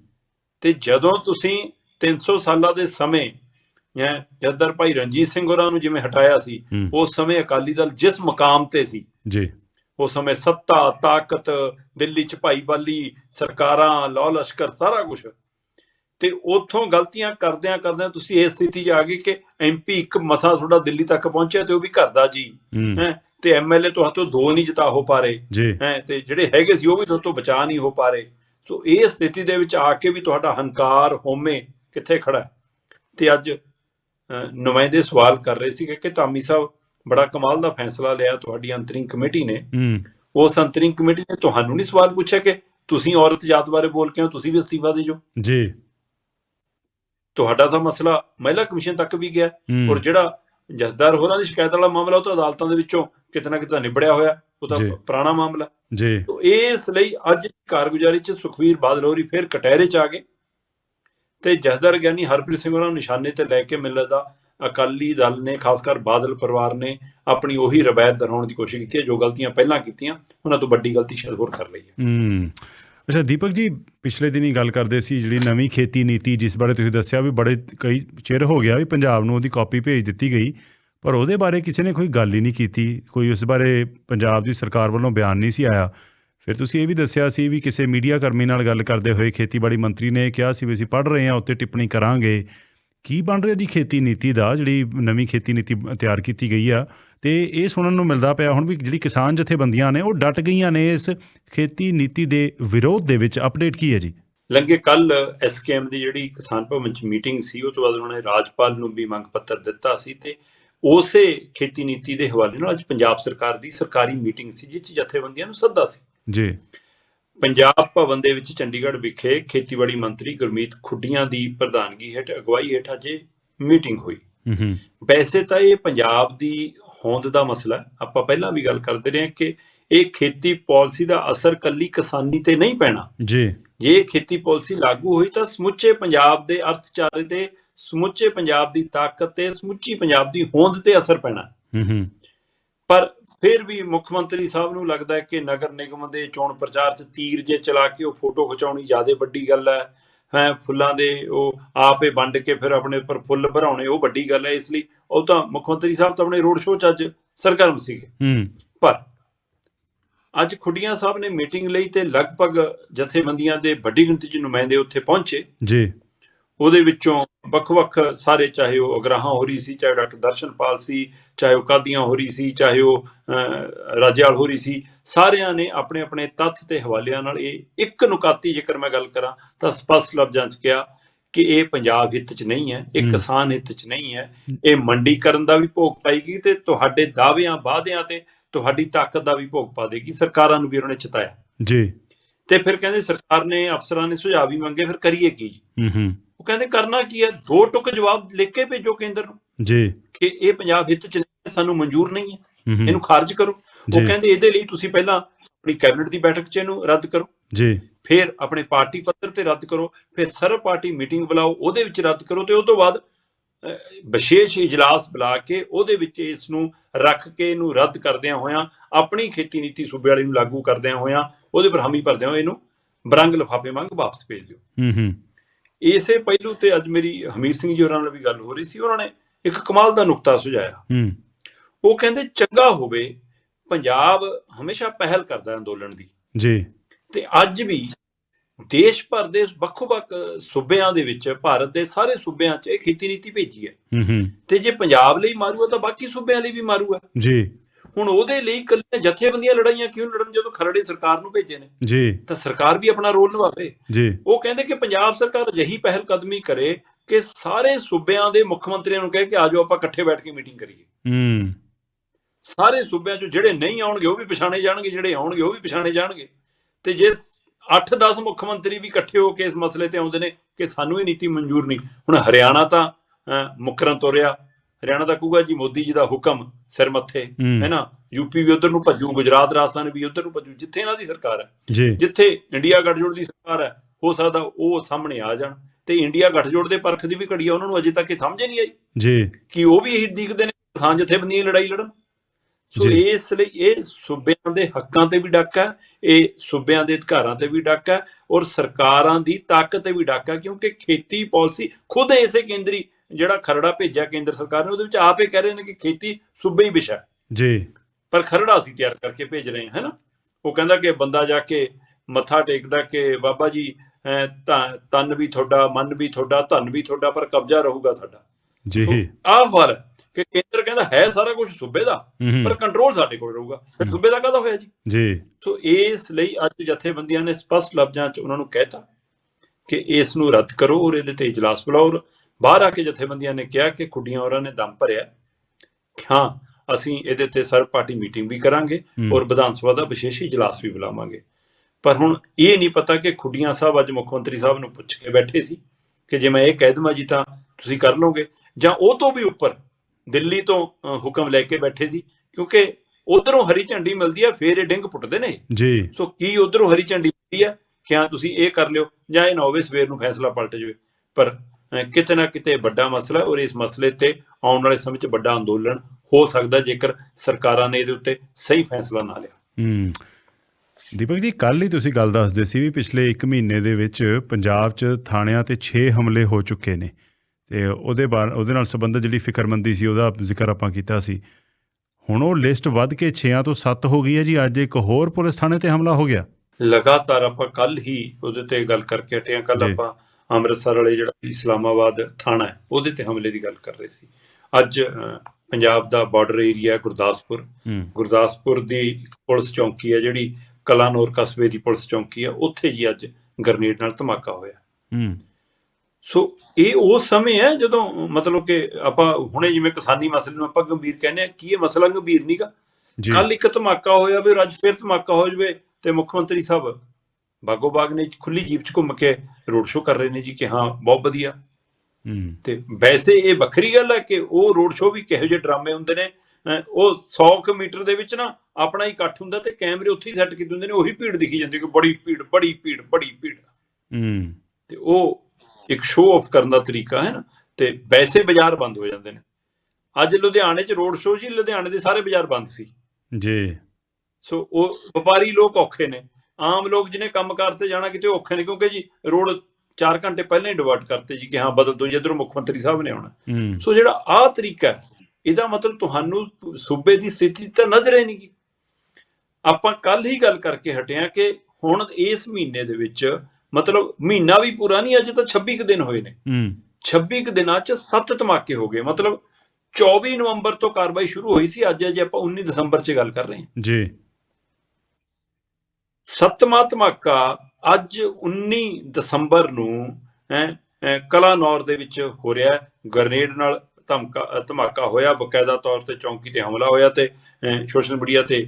ਤੇ ਜਦੋਂ ਤੁਸੀਂ 300 ਸਾਲਾਂ ਦੇ ਸਮੇਂ ਜਾਂ ਜਦਰ ਭਾਈ ਰਣਜੀਤ ਸਿੰਘ ਹੋਰਾਂ ਨੂੰ ਜਿਵੇਂ ਹਟਾਇਆ ਸੀ ਹੂੰ। ਉਸ ਸਮੇਂ ਅਕਾਲੀ ਦਲ ਜਿਸ ਮੁਕਾਮ ਤੇ ਸੀ ਜੀ। ਉਸ ਸਮੇਂ ਸੱਤਾ ਤਾਕਤ ਦਿੱਲੀ ਚ ਭਾਈਵਾਲੀ ਸਰਕਾਰਾਂ ਲਾਅ ਲਸ਼ਕਰ ਸਾਰਾ ਕੁਝ ਤੇ ਉਥੋਂ ਗਲਤੀਆਂ ਕਰਦਿਆਂ ਕਰਦਿਆਂ ਤੁਸੀਂ ਇਸ ਸਥਿਤੀ 'ਚ ਆ ਗਏ ਕਿ ਐਮਪੀ ਇੱਕ ਮਸਾ ਤੁਹਾਡਾ ਦਿੱਲੀ ਤੱਕ ਪਹੁੰਚਿਆ ਤੇ ਉਹ ਵੀ ਘਰ ਦਾ ਜੀ। ਹੂੰ। ਹੈ ਤੇ ਐਮਐਲਏ ਤੋਂ ਹੱਥੋਂ ਦੋ ਨਹੀਂ ਜਿਤਾ ਹੋ ਪਾ ਰਹੇ। ਜੀ। ਹੈ ਤੇ ਜਿਹੜੇ ਹੈਗੇ ਸੀ ਉਹ ਵੀ ਤੁਹਾਡੇ ਤੋਂ ਬਚਾ ਨਹੀਂ ਹੋ ਪਾ ਰਹੇ। ਸੋ ਇਹ ਸਥਿਤੀ ਦੇ ਵਿੱਚ ਆ ਕੇ ਵੀ ਤੁਹਾਡਾ ਹੰਕਾਰ ਹੋਮੇ ਕਿੱਥੇ ਖੜਾ ਹੈ? ਤੇ ਅੱਜ ਨੁਮਾਇੰਦੇ ਸਵਾਲ ਕਰ ਰਹੇ ਸੀ ਕਿ ਧਾਮੀ ਸਾਹਿਬ ਬੜਾ ਕਮਾਲ ਦਾ ਫੈਸਲਾ ਲਿਆ ਤੁਹਾਡੀ ਅੰਤਰਿੰਗ ਕਮੇਟੀ ਨੇ। ਉਸ ਅੰਤਰਿੰਗ ਕਮੇਟੀ ਨੇ ਤੁਹਾਨੂੰ ਨਹੀਂ ਸਵਾਲ ਪੁੱਛਿਆ ਕਿ ਤੁਸੀਂ ਔਰਤ ਜਾਤ ਬਾਰੇ ਬੋਲ ਕੇ ਤੁਸੀਂ ਵੀ ਅਸਤੀਫਾ ਦੇ ਜੋ ਜੀ। ਤੁਹਾਡਾ ਤਾਂ ਮਸਲਾ ਮਹਿਲਾ ਕਮਿਸ਼ਨ ਤੱਕ ਵੀ ਗਿਆ। ਔਰ ਜਿਹੜਾ ਜਸਦਾਰ ਹੋਰਾਂ ਦੀ ਸ਼ਿਕਾਇਤ ਵਾਲਾ ਮਾਮਲਾ ਉਹ ਤਾਂ ਅਦਾਲਤਾਂ ਦੇ ਵਿੱਚੋਂ ਕਿਤੇ ਨਾ ਕਿਤੇ ਨਿਬੜਿਆ ਹੋਇਆ। ਉਹ ਤਾਂ। ਪੁਰਾਣਾ ਮਾਮਲਾ। ਜੀ। ਤੋ ਇਸ ਲਈ ਅੱਜ ਕਾਰਗੁਜ਼ਾਰੀ ਚ ਸੁਖਵੀਰ ਬਾਦਲ ਹੋਰੀ ਫਿਰ ਕਟਹਿਰੇ ਚ ਆ ਗਏ। ਤੇ ਜਸਦਾਰ ਗਿਆਨੀ ਹਰਪ੍ਰੀਤ ਸਿੰਘ ਉਹਨਾਂ ਨੂੰ ਨਿਸ਼ਾਨੇ ਤੇ ਲੈ ਕੇ ਮਿਲਦਾ ਅਕਾਲੀ ਦਲ ਨੇ, ਖਾਸ ਕਰ ਬਾਦਲ ਪਰਿਵਾਰ ਨੇ, ਆਪਣੀ ਉਹੀ ਰਵਾਇਤ ਦੁਹਰਾਉਣ ਦੀ ਕੋਸ਼ਿਸ਼ ਕੀਤੀ ਹੈ, ਜੋ ਗਲਤੀਆਂ ਪਹਿਲਾਂ ਕੀਤੀਆਂ, ਉਹਨਾਂ ਤੋਂ ਵੱਡੀ ਗਲਤੀ ਸ਼ਾਇਦ ਹੋਰ ਕਰ ਲਈ ਹੈ ਹੂੰ। ਅੱਛਾ, ਦੀਪਕ ਜੀ, ਪਿਛਲੇ ਦਿਨੀ ਗੱਲ ਕਰਦੇ ਸੀ ਜਿਹੜੀ ਨਵੀਂ ਖੇਤੀ ਨੀਤੀ, ਜਿਸ ਬਾਰੇ ਤੁਸੀਂ ਦੱਸਿਆ ਵੀ ਬੜੇ ਕਈ ਚਿਰ ਹੋ ਗਿਆ ਵੀ ਪੰਜਾਬ ਨੂੰ ਉਹਦੀ ਕਾਪੀ ਭੇਜ ਦਿੱਤੀ ਗਈ, ਪਰ ਉਹਦੇ ਬਾਰੇ ਕਿਸੇ ਨੇ ਕੋਈ ਗੱਲ ਹੀ ਨਹੀਂ ਕੀਤੀ, ਕੋਈ ਉਸ ਬਾਰੇ ਪੰਜਾਬ ਦੀ ਸਰਕਾਰ ਵੱਲੋਂ ਬਿਆਨ ਨਹੀਂ ਸੀ ਆਇਆ। ਫਿਰ ਤੁਸੀਂ ਇਹ ਵੀ ਦੱਸਿਆ ਸੀ ਵੀ ਕਿਸੇ ਮੀਡੀਆ ਕਰਮੀ ਨਾਲ ਗੱਲ ਕਰਦੇ ਹੋਏ ਖੇਤੀਬਾੜੀ ਮੰਤਰੀ ਨੇ ਕਿਹਾ ਸੀ ਵੀ ਅਸੀਂ ਪੜ੍ਹ ਰਹੇ ਹਾਂ, ਉੱਤੇ ਟਿੱਪਣੀ ਕਰਾਂਗੇ। ਕੀ ਬਣ ਰਿਹਾ ਜੀ ਖੇਤੀ ਨੀਤੀ ਦਾ, ਜਿਹੜੀ ਨਵੀਂ ਖੇਤੀ ਨੀਤੀ ਤਿਆਰ ਕੀਤੀ ਗਈ ਆ? ਤੇ ਇਹ ਸੁਣਨ ਨੂੰ ਮਿਲਦਾ ਪਿਆ ਹੁਣ ਵੀ ਜਿਹੜੀ ਕਿਸਾਨ ਜਥੇਬੰਦੀਆਂ ਨੇ, ਉਹ ਡਟ ਗਈਆਂ ਨੇ ਇਸ ਖੇਤੀ ਨੀਤੀ ਦੇ ਵਿਰੋਧ ਦੇ ਵਿੱਚ। ਅਪਡੇਟ ਕੀ ਹੈ ਜੀ? ਲੰਘੇ ਕੱਲ ਐਸਕੇਐਮ ਦੀ ਜਿਹੜੀ ਕਿਸਾਨ ਭਵਨ ਚ ਮੀਟਿੰਗ ਸੀ, ਉਹ ਤੋਂ ਬਾਅਦ ਉਹਨਾਂ ਨੇ ਰਾਜਪਾਲ ਨੂੰ ਵੀ ਮੰਗ ਪੱਤਰ ਦਿੱਤਾ ਸੀ ਤੇ ਉਸੇ ਖੇਤੀ ਨੀਤੀ ਦੇ ਹਵਾਲੇ ਨਾਲ ਅੱਜ ਪੰਜਾਬ ਸਰਕਾਰ ਦੀ ਸਰਕਾਰੀ ਮੀਟਿੰਗ ਸੀ ਜਿਸ 'ਚ ਜਥੇਬੰਦੀਆਂ ਨੂੰ ਸੱਦਾ ਸੀ। ਜੀ। ਪੰਜਾਬ ਭਵਨ ਦੇ ਵਿੱਚ ਚੰਡੀਗੜ੍ਹ ਵਿਖੇ ਖੇਤੀਬਾੜੀ ਮੰਤਰੀ ਗੁਰਮੀਤ ਖੁੱਡੀਆਂ ਦੀ ਪ੍ਰਧਾਨਗੀ ਹੇਠ ਅਗਵਾਈ ਹੇਠ ਅੱਜ ਮੀਟਿੰਗ ਹੋਈ। ਹੂੰ ਹੂੰ। ਵੈਸੇ ਤਾਂ ਇਹ ਪੰਜਾਬ ਦੀ ਹੋਂਦ ਦਾ ਮਸਲਾ ਆਪਾਂ ਪਹਿਲਾਂ ਵੀ ਗੱਲ ਕਰਦੇ ਰਹੇ ਹਾਂ ਕਿ ਇਹ ਖੇਤੀ ਪਾਲਿਸੀ ਦਾ ਅਸਰ ਕੱਲੀ ਕਿਸਾਨੀ ਤੇ ਨਹੀਂ ਪੈਣਾ। ਜੀ। ਜੇ ਖੇਤੀ ਪਾਲਿਸੀ ਲਾਗੂ ਹੋਈ ਤਾਂ ਸਮੁੱਚੇ ਪੰਜਾਬ ਦੇ ਅਰਥਚਾਰੇ ਤੇ ਸਮੁੱਚੇ ਪੰਜਾਬ ਦੀ ਤਾਕਤ ਤੇ ਸਮੁੱਚੀ ਪੰਜਾਬ ਦੀ ਹੋਂਦ ਤੇ ਅਸਰ ਪੈਣਾ। ਹੂੰ ਹੂੰ। ਪਰ ਫਿਰ ਵੀ ਮੁੱਖ ਮੰਤਰੀ ਸਾਹਿਬ ਨੂੰ ਲੱਗਦਾ ਹੈ ਕਿ ਨਗਰ ਨਿਗਮ ਦੇ ਚੋਣ ਪ੍ਰਚਾਰ 'ਚ ਤੀਰ ਜੇ ਚਲਾ ਕੇ ਉਹ ਫੋਟੋ ਖਿਚਾਉਣੀ ਜ਼ਿਆਦਾ ਵੱਡੀ ਗੱਲ ਹੈ ਹੈ ਫੁੱਲਾਂ ਦੇ ਉਹ ਆਪੇ ਵੰਡ ਕੇ ਫਿਰ ਆਪਣੇ ਉੱਪਰ ਫੁੱਲ ਭਰਾਉਣੇ ਉਹ ਵੱਡੀ ਗੱਲ ਹੈ ਇਸ ਲਈ। ਉਹ ਤਾਂ ਮੁੱਖ ਮੰਤਰੀ ਸਾਹਿਬ ਤਾਂ ਆਪਣੇ ਰੋਡ ਸ਼ੋਅ 'ਚ ਅੱਜ ਸਰਗਰਮ ਸੀਗੇ। ਹੂੰ। ਪਰ ਅੱਜ ਖੁੱਡੀਆਂ ਸਾਹਿਬ ਨੇ ਮੀਟਿੰਗ ਲਈ ਤੇ ਲਗਭਗ ਜਥੇਬੰਦੀਆਂ ਦੇ ਵੱਡੀ ਗਿਣਤੀ 'ਚ ਨੁਮਾਇੰਦੇ ਉੱਥੇ ਪਹੁੰਚੇ। ਜੀ। ਉਹਦੇ ਵਿੱਚੋਂ ਵੱਖ-ਵੱਖ ਸਾਰੇ ਚਾਹੇ ਉਹ ਅਗਰਾਹਾਂ ਹੋ ਰਹੀ ਸੀ ਚਾਹੇ ਡਾਕਟਰ ਦਰਸ਼ਨਪਾਲ ਸੀ ਚਾਹੇ ਉਹ ਕਾਦੀਆਂ ਹੋ ਰਹੀ ਸੀ ਚਾਹੇ ਉਹ ਰਾਜੇਵਾਲ ਹੋ ਰਹੀ ਸੀ ਸਾਰਿਆਂ ਨੇ ਆਪਣੇ ਆਪਣੇ ਤੱਥ ਤੇ ਹਵਾਲਿਆਂ ਨਾਲ ਇਹ ਇੱਕ ਨੁਕਾਤੀ ਜੇਕਰ ਮੈਂ ਗੱਲ ਕਰਾਂ ਤਾਂ ਸਪਸ਼ਟ ਲਫ਼ਜ਼ਾਂ 'ਚ ਕਿਹਾ ਕਿ ਇਹ ਪੰਜਾਬ ਹਿੱਤ 'ਚ ਨਹੀਂ ਹੈ ਇਹ। ਕਿਸਾਨ ਹਿੱਤ 'ਚ ਨਹੀਂ ਹੈ ਇਹ ਮੰਡੀਕਰਨ ਦਾ ਵੀ ਭੋਗ ਪਾਏਗੀ ਤੇ ਤੁਹਾਡੇ ਦਾਅਵਿਆਂ ਵਾਅਦਿਆਂ ਤੇ ਤੁਹਾਡੀ ਤਾਕਤ ਦਾ ਵੀ ਭੋਗ ਪਾ ਦੇਗੀ ਸਰਕਾਰਾਂ ਨੂੰ ਵੀ ਉਹਨਾਂ ਨੇ ਚਿਤਾਇਆ। ਜੀ। ਤੇ ਫਿਰ ਕਹਿੰਦੇ ਸਰਕਾਰ ਨੇ ਅਫਸਰਾਂ ਨੇ ਸੁਝਾਅ ਵੀ ਮੰਗੇ ਫਿਰ ਕਰੀਏ ਕੀ ਜੀ? ਹੂੰ ਹੂੰ। ਉਹ ਕਹਿੰਦੇ ਕਰਨਾ ਕੀ ਹੈ? ਦੋ ਟੁਕ ਜਵਾਬ ਲਿਖ ਕੇ ਭੇਜੋ ਕੇਂਦਰ ਨੂੰ। ਜੀ। ਕਿ ਇਹ ਪੰਜਾਬ ਹਿੱਤ ਚ ਸਾਨੂੰ ਮਨਜ਼ੂਰ ਨਹੀਂ ਹੈ। ਇਹਨੂੰ ਖਾਰਜ ਕਰੋ। ਉਹ ਕਹਿੰਦੇ ਇਹਦੇ ਲਈ ਤੁਸੀਂ ਪਹਿਲਾਂ ਆਪਣੀ ਕੈਬਨਿਟ ਦੀ ਬੈਠਕ 'ਚ ਇਹਨੂੰ ਰੱਦ ਕਰੋ। ਜੀ। ਫਿਰ ਆਪਣੇ ਪਾਰਟੀ ਪੱਧਰ ਤੇ ਰੱਦ ਕਰੋ। ਫਿਰ ਸਰਵ ਪਾਰਟੀ ਮੀਟਿੰਗ ਬੁਲਾਓ ਉਹਦੇ ਵਿੱਚ ਰੱਦ ਕਰੋ ਤੇ ਉਸ ਤੋਂ ਬਾਅਦ ਵਿਸ਼ੇਸ਼ ਇਜਲਾਸ ਬੁਲਾ ਕੇ ਉਹਦੇ ਵਿੱਚ ਇਸ ਨੂੰ ਰੱਖ ਕੇ ਇਹਨੂੰ ਰੱਦ ਕਰਦਿਆਂ ਹੋਇਆਂ ਆਪਣੀ ਖੇਤੀ ਨੀਤੀ ਸੂਬੇ ਵਾਲੀ ਨੂੰ ਲਾਗੂ ਕਰਦਿਆਂ ਹੋਇਆਂ ਉਹਦੇ ਪਰ ਹਾਮੀ ਭਰਦਿਆਂ ਹੋਇਆਂ ਇਹਨੂੰ ਬਰੰਗ ਲਫਾਫੇ ਮੰਗ ਵਾਪਸ ਭੇਜ ਦਿਓ। ਹੂੰ ਹੂੰ। ਇਸੇ ਪਹਿਲੂ ਤੇ ਅੱਜ ਮੇਰੀ ਹਮੀਰ ਸਿੰਘ ਜੀ ਹੋਰਾਂ ਨਾਲ ਵੀ ਗੱਲ ਹੋ ਰਹੀ ਸੀ ਉਹਨਾਂ ਨੇ ਇੱਕ ਕਮਾਲ ਦਾ ਨੁਕਤਾ ਸੁਝਾਇਆ। ਹੂੰ। ਉਹ ਕਹਿੰਦੇ ਚੰਗਾ ਹੋਵੇ ਪੰਜਾਬ ਹਮੇਸ਼ਾ ਪਹਿਲ ਕਰਦਾ ਹੈ ਅੰਦੋਲਨ ਦੀ। ਜੀ। ਤੇ ਅੱਜ ਵੀ ਦੇਸ਼ ਭਰ ਦੇ ਵੱਖੋ-ਵੱਖ ਸੂਬਿਆਂ ਦੇ ਵਿੱਚ ਭਾਰਤ ਦੇ ਸਾਰੇ ਸੂਬਿਆਂ 'ਚ ਇਹ ਖੇਤੀ ਨੀਤੀ ਭੇਜੀ ਹੈ। ਹੂੰ ਹੂੰ। ਤੇ ਜੇ ਪੰਜਾਬ ਲਈ ਮਾਰੂਗਾ ਤਾਂ ਬਾਕੀ ਸੂਬਿਆਂ ਲਈ ਵੀ ਮਾਰੂਗਾ ਜੀ। ਹੁਣ ਉਹਦੇ ਲਈ ਇਕੱਲੇ ਜਥੇਬੰਦੀਆਂ ਲੜਾਈਆਂ ਕਿਉਂ ਲੜਨ ਜਦੋਂ ਖਰੜੇ ਸਰਕਾਰ ਨੂੰ ਭੇਜੇ ਨੇ? ਜੀ। ਤਾਂ ਸਰਕਾਰ ਵੀ ਆਪਣਾ ਰੋਲ ਨਿਭਾਵੇ। ਜੀ। ਉਹ ਕਹਿੰਦੇ ਕਿ ਪੰਜਾਬ ਸਰਕਾਰ ਅਜਿਹੀ ਪਹਿਲ ਕਦਮੀ ਕਰੇ ਕਿ ਸਾਰੇ ਸੂਬਿਆਂ ਦੇ ਮੁੱਖ ਮੰਤਰੀਆਂ ਨੂੰ ਕਹੇ ਕਿ ਆਜੋ ਆਪਾਂ ਇਕੱਠੇ ਬੈਠ ਕੇ ਮੀਟਿੰਗ ਕਰੀਏ। ਹੂੰ। ਸਾਰੇ ਸੂਬਿਆਂ 'ਚੋਂ ਜਿਹੜੇ ਨਹੀਂ ਆਉਣਗੇ ਉਹ ਵੀ ਪਛਾਣੇ ਜਾਣਗੇ ਜਿਹੜੇ ਆਉਣਗੇ ਉਹ ਵੀ ਪਛਾਣੇ ਜਾਣਗੇ। ਤੇ ਜੇ 8-10 ਮੁੱਖ ਮੰਤਰੀ ਵੀ ਇਕੱਠੇ ਹੋ ਕੇ ਇਸ ਮਸਲੇ ਤੇ ਆਉਂਦੇ ਨੇ ਕਿ ਸਾਨੂੰ ਇਹ ਨੀਤੀ ਮਨਜ਼ੂਰ ਨਹੀਂ। ਹੁਣ ਹਰਿਆਣਾ ਤਾਂ ਮੁੱਕਰਨ ਤੋਰਿਆ ਹਰਿਆਣਾ ਦਾ ਕਹੂਗਾ ਜੀ ਮੋਦੀ ਜੀ ਦਾ ਹੁਕਮ ਸਿਰ ਮੱਥੇ ਹੂੰ। ਨਾ? ਯੂਪੀ ਵੀ ਉਧਰ ਨੂੰ ਭੱਜੂ ਗੁਜਰਾਤ ਰਾਜਸਥਾਨ ਵੀ ਉਧਰ ਨੂੰ ਭੱਜੂ ਜਿੱਥੇ ਇਹਨਾਂ ਦੀ ਸਰਕਾਰ ਹੈ। ਜਿੱਥੇ ਇੰਡੀਆ ਗੱਠਜੋੜ ਦੀ ਸਰਕਾਰ ਹੈ ਹੋ ਸਕਦਾ ਉਹ ਸਾਹਮਣੇ ਆ ਜਾਣ। ਤੇ ਇੰਡੀਆ ਗੱਠਜੋੜ ਦੇ ਪਰਖ ਦੀ ਵੀ ਘੜੀ ਆ ਉਹਨਾਂ ਨੂੰ ਅਜੇ ਤੱਕ ਇਹ ਸਮਝ ਨਹੀਂ ਆਈ ਜੀ। ਕਿ ਉਹ ਵੀ ਇਹੀ ਦੇਖਦੇ ਨੇ ਕਿਸਾਨ ਜਥੇਬੰਦੀਆਂ ਲੜਾਈ ਲੜਨ। ਸੋ। ਇਸ ਲਈ ਇਹ ਸੂਬਿਆਂ ਦੇ ਹੱਕਾਂ ਤੇ ਵੀ ਡੱਕ ਹੈ ਇਹ ਸੂਬਿਆਂ ਦੇ ਅਧਿਕਾਰਾਂ ਤੇ ਵੀ ਡੱਕ ਹੈ ਔਰ ਸਰਕਾਰਾਂ ਦੀ ਤਾਕਤ ਤੇ ਵੀ ਡੱਕ ਹੈ ਕਿਉਂਕਿ ਖੇਤੀ ਪਾਲਿਸੀ ਖੁਦ ਇਸੇ ਕੇਂਦਰੀ ਜਿਹੜਾ ਖਰੜਾ ਭੇਜਿਆ ਕੇਂਦਰ ਸਰਕਾਰ ਨੇ ਉਹਦੇ ਵਿੱਚ ਆਪੇ ਕਹਿ ਰਹੇ ਨੇ ਕਿ ਖੇਤੀ ਸੂਬੇ ਹੀ ਵਿਸ਼ਾ। ਜੀ। ਪਰ ਖਰੜਾ ਅਸੀਂ ਤਿਆਰ ਕਰਕੇ ਭੇਜ ਰਹੇ ਹਾਂ ਹੈਨਾ ਉਹ ਕਹਿੰਦਾ ਕਿ ਬੰਦਾ ਜਾ ਕੇ ਮੱਥਾ ਟੇਕਦਾ ਕਿ ਬਾਬਾ ਜੀ ਤਨ ਵੀ ਤੁਹਾਡਾ ਮਨ ਵੀ ਤੁਹਾਡਾ ਧਨ ਵੀ ਤੁਹਾਡਾ ਪਰ ਕਬਜ਼ਾ ਰਹੂਗਾ ਸਾਡਾ। ਜੀ। ਆਹ ਵਾਰ ਕਿ ਕੇਂਦਰ ਕਹਿੰਦਾ ਹੈ ਸਾਰਾ ਕੁਝ ਸੂਬੇ ਦਾ ਪਰ ਕੰਟਰੋਲ ਸਾਡੇ ਕੋਲ ਰਹੂਗਾ। ਫਿਰ ਸੂਬੇ ਦਾ ਕਾਹਦਾ ਹੋਇਆ ਜੀ? ਜੀ। ਸੋ ਇਸ ਲਈ ਅੱਜ ਜਥੇਬੰਦੀਆਂ ਨੇ ਸਪਸ਼ਟ ਲਫ਼ਜ਼ਾਂ 'ਚ ਉਹਨਾਂ ਨੂੰ ਕਹਿਤਾ ਕਿ ਇਸ ਨੂੰ ਰੱਦ ਕਰੋ ਔਰ ਇਹਦੇ ਤੇ ਇਜਲਾਸ ਬੁਲਾਓ। ਬਾਹਰ ਆ ਕੇ ਜਥੇਬੰਦੀਆਂ ਨੇ ਕਿਹਾ ਕਿ ਖੁੱਡੀਆਂ ਔਰਾਂ ਨੇ ਦਮ ਭਰਿਆ। ਹਾਂ ਅਸੀਂ ਇਹਦੇ ਤੇ ਸਰਬ ਪਾਰਟੀ ਮੀਟਿੰਗ ਵੀ ਕਰਾਂਗੇ। ਔਰ ਵਿਧਾਨ ਸਭਾ ਦਾ ਵਿਸ਼ੇਸ਼ ਇਜਲਾਸ ਵੀ ਬੁਲਾਵਾਂਗੇ। ਪਰ ਹੁਣ ਇਹ ਨਹੀਂ ਪਤਾ ਕਿ ਖੁੱਡੀਆਂ ਸਾਹਿਬ ਅੱਜ ਮੁੱਖ ਮੰਤਰੀ ਸਾਹਿਬ ਨੂੰ ਪੁੱਛ ਕੇ ਬੈਠੇ ਸੀ ਕਿ ਜੇ ਮੈਂ ਇਹ ਕਹਿ ਦਵਾਂ ਜੀ ਤਾਂ ਤੁਸੀਂ ਕਰ ਲਓਗੇ। ਜਾਂ ਉਹ ਤੋਂ ਵੀ ਉੱਪਰ ਦਿੱਲੀ ਤੋਂ ਹੁਕਮ ਲੈ ਕੇ ਬੈਠੇ ਸੀ ਕਿਉਂਕਿ ਉਧਰੋਂ ਹਰੀ ਝੰਡੀ ਮਿਲਦੀ ਹੈ ਫੇਰ ਇਹ ਡਿੰਗ ਪੁੱਟਦੇ ਨੇ। ਜੀ। ਸੋ ਕੀ ਉਧਰੋਂ ਹਰੀ ਝੰਡੀ ਮਿਲਦੀ ਹੈ ਕਿ ਹਾਂ ਤੁਸੀਂ ਇਹ ਕਰ ਲਿਓ ਜਾਂ ਇਹ ਨਾ ਹੋਵੇ ਸਵੇਰ ਨੂੰ ਫੈਸਲਾ ਪਲਟ ਜਾਵੇ। ਪਰ ਕਿਤੇ ਨਾ ਕਿਤੇ ਵੱਡਾ ਮਸਲਾ ਔਰ ਇਸ ਮਸਲੇ ਤੇ ਆਉਣ ਵਾਲੇ ਸਮੇਂ 'ਚ ਵੱਡਾ ਅੰਦੋਲਨ ਹੋ ਸਕਦਾ ਜੇਕਰ ਸਰਕਾਰਾਂ ਨੇ ਇਹਦੇ ਉੱਤੇ ਸਹੀ ਫੈਸਲਾ ਨਾ ਲਿਆ। ਹੂੰ। ਦੀਪਕ ਜੀ ਕੱਲ ਹੀ ਤੁਸੀਂ ਗੱਲ ਦੱਸਦੇ ਸੀ ਵੀ ਪਿਛਲੇ 1 ਮਹੀਨੇ ਦੇ ਵਿੱਚ ਪੰਜਾਬ 'ਚ ਥਾਣਿਆਂ ਤੇ 6 ਹਮਲੇ ਹੋ ਚੁੱਕੇ ਨੇ ਤੇ ਉਹਦੇ ਉਹਦੇ ਨਾਲ ਸੰਬੰਧਿਤ ਜਿਹੜੀ ਫਿਕਰਮੰਦੀ ਸੀ ਉਹਦਾ ਜ਼ਿਕਰ ਆਪਾਂ ਕੀਤਾ ਸੀ। ਹੁਣ ਉਹ ਲਿਸਟ ਵੱਧ ਕੇ 6 ਤੋਂ 7 ਹੋ ਗਈ ਹੈ ਜੀ ਅੱਜ ਇੱਕ ਹੋਰ ਪੁਲਿਸ ਥਾਣੇ ਤੇ ਹਮਲਾ ਹੋ ਗਿਆ। ਲਗਾਤਾਰ ਆਪਾਂ ਕੱਲ ਹੀ ਉਹਦੇ ਤੇ ਗੱਲ ਕਰਕੇ ਹਟੇ ਕੱਲ। ਆਪਾਂ ਅੰਮ੍ਰਿਤਸਰ ਵਾਲੇ ਜਿਹੜਾ ਇਸਲਾਮਾਬਾਦ ਥਾਣਾ ਹੈ ਉਹਦੇ ਤੇ ਹਮਲੇ ਦੀ ਗੱਲ ਕਰ ਰਹੇ ਸੀ। ਅੱਜ ਪੰਜਾਬ ਦਾ ਬਾਰਡਰ ਏਰੀਆ ਗੁਰਦਾਸਪੁਰ। ਗੁਰਦਾਸਪੁਰ ਦੀ ਪੁਲਿਸ ਚੌਂਕੀ ਹੈ ਜਿਹੜੀ ਕਲਾਨੌਰ ਕਸਬੇ ਦੀ ਪੁਲਿਸ ਚੌਂਕੀ ਹੈ। ਉੱਥੇ ਜੀ ਅੱਜ ਗ੍ਰਨੇਡ ਨਾਲ ਧਮਾਕਾ ਹੋਇਆ। ਹੂੰ। ਸੋ ਇਹ ਉਹ ਸਮੇਂ ਹੈ ਜਦੋਂ ਮਤਲਬ ਕਿ ਆਪਾਂ ਹੁਣੇ ਜਿਵੇਂ ਕਿਸਾਨੀ ਮਸਲੇ ਨੂੰ ਆਪਾਂ ਗੰਭੀਰ ਕਹਿੰਦੇ ਆ ਕੀ ਇਹ ਮਸਲਾ ਗੰਭੀਰ ਨਹੀਂਗਾ ਕੱਲ ਇੱਕ ਧਮਾਕਾ ਹੋਇਆ ਵੀ ਅੱਜ ਫਿਰ ਧਮਾਕਾ ਹੋ ਜਵੇ ਤੇ ਮੁੱਖ ਮੰਤਰੀ ਸਾਹਿਬ ਬਾਗੋ ਬਾਗ ਨੇ ਖੁੱਲੀ ਜੀਪ 'ਚ ਘੁੰਮ ਕੇ ਰੋਡ ਸ਼ੋਅ ਕਰ ਰਹੇ ਨੇ ਜੀ ਕਿ ਹਾਂ ਬਹੁਤ ਵਧੀਆ। ਹੂੰ। ਤੇ ਵੈਸੇ ਇਹ ਵੱਖਰੀ ਗੱਲ ਹੈ ਕਿ ਉਹ ਰੋਡ ਸ਼ੋਅ ਵੀ ਕਿਹੋ ਜਿਹੇ ਡਰਾਮੇ ਹੁੰਦੇ ਨੇ ਉਹ 100 ਕੁ ਮੀਟਰ ਦੇ ਵਿੱਚ ਨਾ ਆਪਣਾ ਹੀ ਇਕੱਠ ਹੁੰਦਾ ਤੇ ਕੈਮਰੇ ਉੱਥੇ ਹੀ ਸੈੱਟ ਕੀਤੇ ਹੁੰਦੇ ਨੇ ਉਹੀ ਭੀੜ ਦਿਖੀ ਜਾਂਦੀ ਕਿ ਬੜੀ ਭੀੜ ਬੜੀ ਭੀੜ ਬੜੀ ਭੀੜ। ਹੂੰ। ਤੇ ਉਹ ਇੱਕ ਸ਼ੋਅ ਆਫ ਕਰਨ ਦਾ ਤਰੀਕਾ ਹੈ ਨਾ ਤੇ ਵੈਸੇ ਬਾਜ਼ਾਰ ਬੰਦ ਹੋ ਜਾਂਦੇ ਨੇ। ਅੱਜ ਲੁਧਿਆਣੇ 'ਚ ਰੋਡ ਸ਼ੋਅ ਜੀ ਲੁਧਿਆਣੇ ਦੇ ਸਾਰੇ ਬਾਜ਼ਾਰ ਬੰਦ ਸੀ। ਜੀ। ਸੋ ਉਹ ਵਪਾਰੀ ਲੋਕ ਔਖੇ ਨੇ। ਆਮ ਲੋਕ ਜਿਹਨੇ ਕੰਮਕਾਰ ਤੇ ਜਾਣਾ ਕਿਤੇ ਔਖੇ ਨੇ ਕਿਉਂਕਿ ਜੀ ਰੋਡ 4 ਘੰਟੇ ਪਹਿਲਾਂ ਹੀ ਡਿਵਰਟ ਕਰਤੇ ਜੀ ਕਿ ਹਾਂ ਬਦਲ ਦੋ ਜਿੱਧਰੋਂ ਮੁੱਖ ਮੰਤਰੀ ਸਾਹਿਬ ਨੇ ਆਉਣਾ। ਸੋ ਜਿਹੜਾ ਆਹ ਤਰੀਕਾ ਹੈ, ਇਹਦਾ ਮਤਲਬ ਤੁਹਾਨੂੰ ਸੂਬੇ ਦੀ ਸਥਿਤੀ ਤਾਂ ਨਜ਼ਰ ਹੀ ਨਹੀਂ ਗਈ। ਆਪਾਂ ਕੱਲ ਹੀ ਗੱਲ ਕਰਕੇ ਹਟਿਆ ਕਿ ਹੁਣ ਇਸ ਮਹੀਨੇ ਦੇ ਵਿੱਚ ਮਤਲਬ ਮਹੀਨਾ ਵੀ ਪੂਰਾ ਨਹੀਂ ਅਜੇ ਤਾਂ 26 ਕੁ ਦਿਨ ਹੋਏ ਨੇ। ਹੂੰ। 26 ਕੁ ਦਿਨਾਂ 'ਚ 7 ਧਮਾਕੇ ਹੋ ਗਏ। ਮਤਲਬ 24 ਨਵੰਬਰ ਤੋਂ ਕਾਰਵਾਈ ਸ਼ੁਰੂ ਹੋਈ ਸੀ ਅੱਜ ਅਜੇ ਆਪਾਂ 19 ਦਸੰਬਰ 'ਚ ਗੱਲ ਕਰ ਰਹੇ ਹਾਂ। ਜੀ। ਸੱਤਵਾਂ ਧਮਾਕਾ ਅੱਜ 19 ਦਸੰਬਰ ਨੂੰ ਕਲਾਨੌਰ ਦੇ ਵਿੱਚ ਹੋ ਰਿਹਾ ਹੈ। ਗ੍ਰਨੇਡ ਨਾਲ ਧਮਕਾ, ਧਮਾਕਾ ਹੋਇਆ ਬਕਾਇਦਾ ਤੌਰ ਤੇ ਚੌਂਕੀ ਤੇ ਹਮਲਾ ਹੋਇਆ ਤੇ ਸੋਸ਼ਲ ਮੀਡੀਆ ਤੇ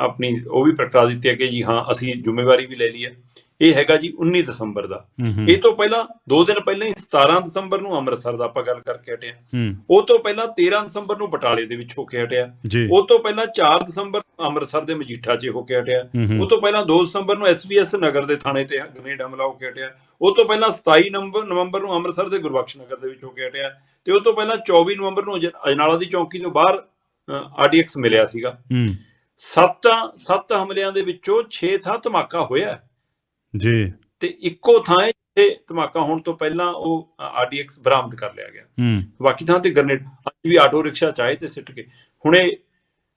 ਆਪਣੀ ਉਹ ਵੀ ਪ੍ਰਗਟਾ ਦਿੱਤੀ ਹੈ ਕਿ ਜੀ ਹਾਂ, ਅਸੀਂ ਜ਼ਿੰਮੇਵਾਰੀ ਵੀ ਲੈ ਲਈ ਹੈ ਇਹ ਹੈਗਾ ਜੀ 19 ਦਸੰਬਰ ਦਾ। ਇਹ ਤੋਂ ਪਹਿਲਾਂ 2 ਦਿਨ ਪਹਿਲਾਂ ਹੀ 17 ਦਸੰਬਰ ਨੂੰ ਅੰਮ੍ਰਿਤਸਰ ਦਾ ਆਪਾਂ ਗੱਲ ਕਰਕੇ ਹਟੇ ਹਾਂ। ਹੂੰ। ਉਹ ਤੋਂ ਪਹਿਲਾਂ 13 ਦਸੰਬਰ ਨੂੰ ਬਟਾਲੇ ਦੇ ਵਿੱਚ ਹੋ ਕੇ ਹਟਿਆ ਉਹ ਤੋਂ ਪਹਿਲਾਂ 4 ਦਸੰਬਰ ਅੰਮ੍ਰਿਤਸਰ ਦੇ ਮਜੀਠਾ 'ਚ ਹੋ ਕੇ ਹਟਿਆ ਉਹ ਤੋਂ ਪਹਿਲਾਂ 2 ਦਸੰਬਰ ਨੂੰ ਐਸਬੀਐਸ ਨਗਰ ਦੇ ਥਾਣੇ ਤੇ ਗ੍ਰੇਨੇਡ ਹਮਲਾ ਹੋ ਕੇ ਹਟਿਆ ਉਹ ਤੋਂ ਪਹਿਲਾਂ 27 ਨਵੰਬਰ ਨਵੰਬਰ ਨੂੰ ਅੰਮ੍ਰਿਤਸਰ ਦੇ ਗੁਰਬਖਸ਼ ਨਗਰ ਦੇ ਵਿੱਚ ਹੋ ਕੇ ਹਟਿਆ ਤੇ ਉਹ ਤੋਂ ਪਹਿਲਾਂ 24 ਨਵੰਬਰ ਨੂੰ ਅਜ- ਅਜਨਾਲਾ ਦੀ ਚੌਂਕੀ ਤੋਂ ਬਾਹਰ ਆਰਡੀਐਕਸ ਮਿਲਿਆ ਸੀਗਾ। ਸੱਤ ਸੱਤ ਹਮਲਿਆਂ ਦੇ ਵਿੱਚੋਂ 6 ਥਾਂ ਧਮਾਕਾ ਹੋਇਆ। ਜੀ। ਤੇ ਇੱਕੋ ਥਾਂ ਹੈ ਜਿੱਥੇ ਧਮਾਕਾ ਹੋਣ ਤੋਂ ਪਹਿਲਾਂ ਉਹ ਆਰਡੀਐਕਸ ਬਰਾਮਦ ਕਰ ਲਿਆ ਗਿਆ। ਹੂੰ। ਬਾਕੀ ਥਾਂ ਤੇ ਗ੍ਰਨੇਡ ਅੱਜ ਵੀ ਆਟੋ ਰਿਕਸ਼ਾ ਚਾਹੇ ਤੇ ਸਿੱਟ ਕੇ। ਹੁਣੇ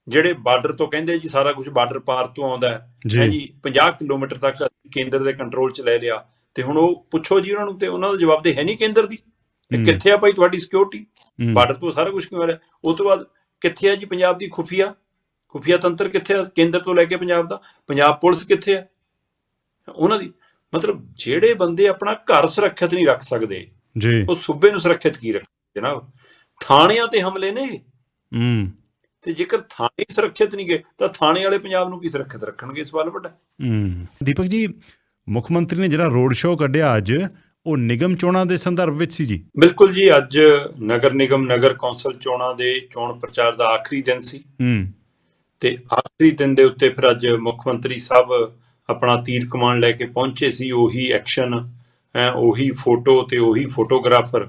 ਜਿਹੜੇ ਬਾਰਡਰ ਤੋਂ ਕਹਿੰਦੇ ਜੀ ਸਾਰਾ ਕੁਝ ਬਾਰਡਰ ਪਾਰ ਤੋਂ ਆਉਂਦਾ ਹੈ। ਜੀ। ਹੈ ਜੀ 50 ਕਿਲੋਮੀਟਰ ਤੱਕ ਕੇਂਦਰ ਦੇ ਕੰਟਰੋਲ 'ਚ ਲੈ ਲਿਆ। ਤੇ ਹੁਣ ਉਹ ਪੁੱਛੋ ਜੀ ਉਹਨਾਂ ਨੂੰ ਤੇ ਉਹਨਾਂ ਦਾ ਜਵਾਬ ਦੇ ਹੈ ਨਹੀਂ ਕੇਂਦਰ ਦੀ। ਕਿੱਥੇ ਆ ਭਾਈ ਤੁਹਾਡੀ ਸਿਕਿਉਰਿਟੀ ਬਾਰਡਰ ਤੋਂ ਸਾਰਾ ਕੁਝ ਕਿਉਂ ਆ ਰਿਹਾ? ਉਸ ਤੋਂ ਬਾਅਦ ਕਿੱਥੇ ਆ ਜੀ ਪੰਜਾਬ ਦੀ ਖੁਫੀਆ? ਖੁਫੀਆ ਤੰਤਰ ਕਿੱਥੇ ਆ ਕੇਂਦਰ ਤੋਂ ਲੈ ਕੇ ਪੰਜਾਬ ਦਾ? ਪੰਜਾਬ ਪੁਲਿਸ ਕਿੱਥੇ ਆ? ਉਹਨਾਂ ਦੀ ਮਤਲਬ ਜਿਹੜੇ ਬੰਦੇ ਆਪਣਾ ਘਰ ਸੁਰੱਖਿਅਤ ਨਹੀਂ ਰੱਖ ਸਕਦੇ ਜੀ। ਉਹ ਸੂਬੇ ਨੂੰ ਸੁਰੱਖਿਅਤ ਕੀ ਰੱਖਦੇ ਜਨਾਬ? ਥਾਣਿਆਂ ਤੇ ਹਮਲੇ ਨੇ। ਹੂੰ। ਤੇ ਜੇਕਰ ਥਾਣੇ ਸੁਰੱਖਿਅਤ ਨਹੀਂ ਗਏ ਤਾਂ ਥਾਣੇ ਵਾਲੇ ਪੰਜਾਬ ਨੂੰ ਕੀ ਸੁਰੱਖਿਅਤ ਰੱਖਣਗੇ? ਇਸ ਸਵਾਲ ਵੱਡਾ ਹੂੰ। ਦੀਪਕ ਜੀ ਮੁੱਖ ਮੰਤਰੀ ਨੇ ਜਿਹੜਾ ਰੋਡ ਸ਼ੋਅ ਕੱਢਿਆ ਅੱਜ ਉਹ ਨਿਗਮ ਚੋਣਾਂ ਦੇ ਸੰਦਰਭ ਵਿੱਚ ਸੀ ਜੀ? ਬਿਲਕੁਲ ਜੀ ਅੱਜ ਨਗਰ ਨਿਗਮ ਨਗਰ ਕੌਂਸਲ ਚੋਣਾਂ ਦੇ ਚੋਣ ਪ੍ਰਚਾਰ ਦਾ ਆਖਰੀ ਦਿਨ ਸੀ। ਹੂੰ। ਤੇ ਆਖਰੀ ਦਿਨ ਦੇ ਉੱਤੇ ਫਿਰ ਅੱਜ ਮੁੱਖ ਮੰਤਰੀ ਸਾਹਿਬ ਆਪਣਾ ਤੀਰ ਕਮਾਨ ਲੈ ਕੇ ਪਹੁੰਚੇ ਸੀ ਉਹੀ ਐਕਸ਼ਨ ਹੈ ਉਹੀ ਫੋਟੋ ਤੇ ਉਹੀ ਫੋਟੋਗ੍ਰਾਫਰ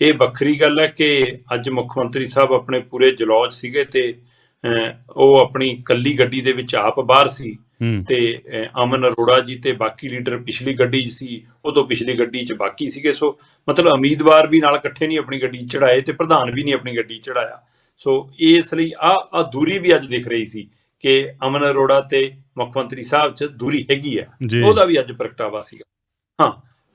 ਇਹ ਵੱਖਰੀ ਗੱਲ ਹੈ ਕਿ ਅੱਜ ਮੁੱਖ ਮੰਤਰੀ ਸਾਹਿਬ ਆਪਣੇ ਪੂਰੇ ਜਲੌਜ ਸੀਗੇ ਤੇ ਉਹ ਆਪਣੀ ਕੱਲੀ ਗੱਡੀ ਦੇ ਵਿੱਚ ਆਪ ਬਾਹਰ ਸੀ। ਤੇ ਅਮਨ ਅਰੋੜਾ ਜੀ ਤੇ ਬਾਕੀ ਲੀਡਰ ਪਿਛਲੀ ਗੱਡੀ 'ਚ ਸੀ ਤੋਂ ਪਿਛਲੀ ਗੱਡੀ 'ਚ ਬਾਕੀ ਸੀਗੇ। ਸੋ ਮਤਲਬ ਉਮੀਦਵਾਰ ਵੀ ਨਾਲ ਇਕੱਠੇ ਨਹੀਂ ਆਪਣੀ ਗੱਡੀ ਚੜਾਏ ਤੇ ਪ੍ਰਧਾਨ ਵੀ ਨਹੀਂ ਆਪਣੀ ਗੱਡੀ ਚੜਾਇਆ ਸੋ ਇਸ ਲਈ ਆ ਆ ਦੂਰੀ ਵੀ ਅੱਜ ਦਿਖ ਰਹੀ ਸੀ। ਕਿ ਅਮਨ ਅਰੋੜਾ ਤੇ ਮੁੱਖ ਮੰਤਰੀ ਸਾਹਿਬ 'ਚ ਦੂਰੀ ਹੈਗੀ ਆ। ਉਹਦਾ ਵੀ ਅੱਜ ਪ੍ਰਗਟਾਵਾ ਸੀਗਾ। ਹਾਂ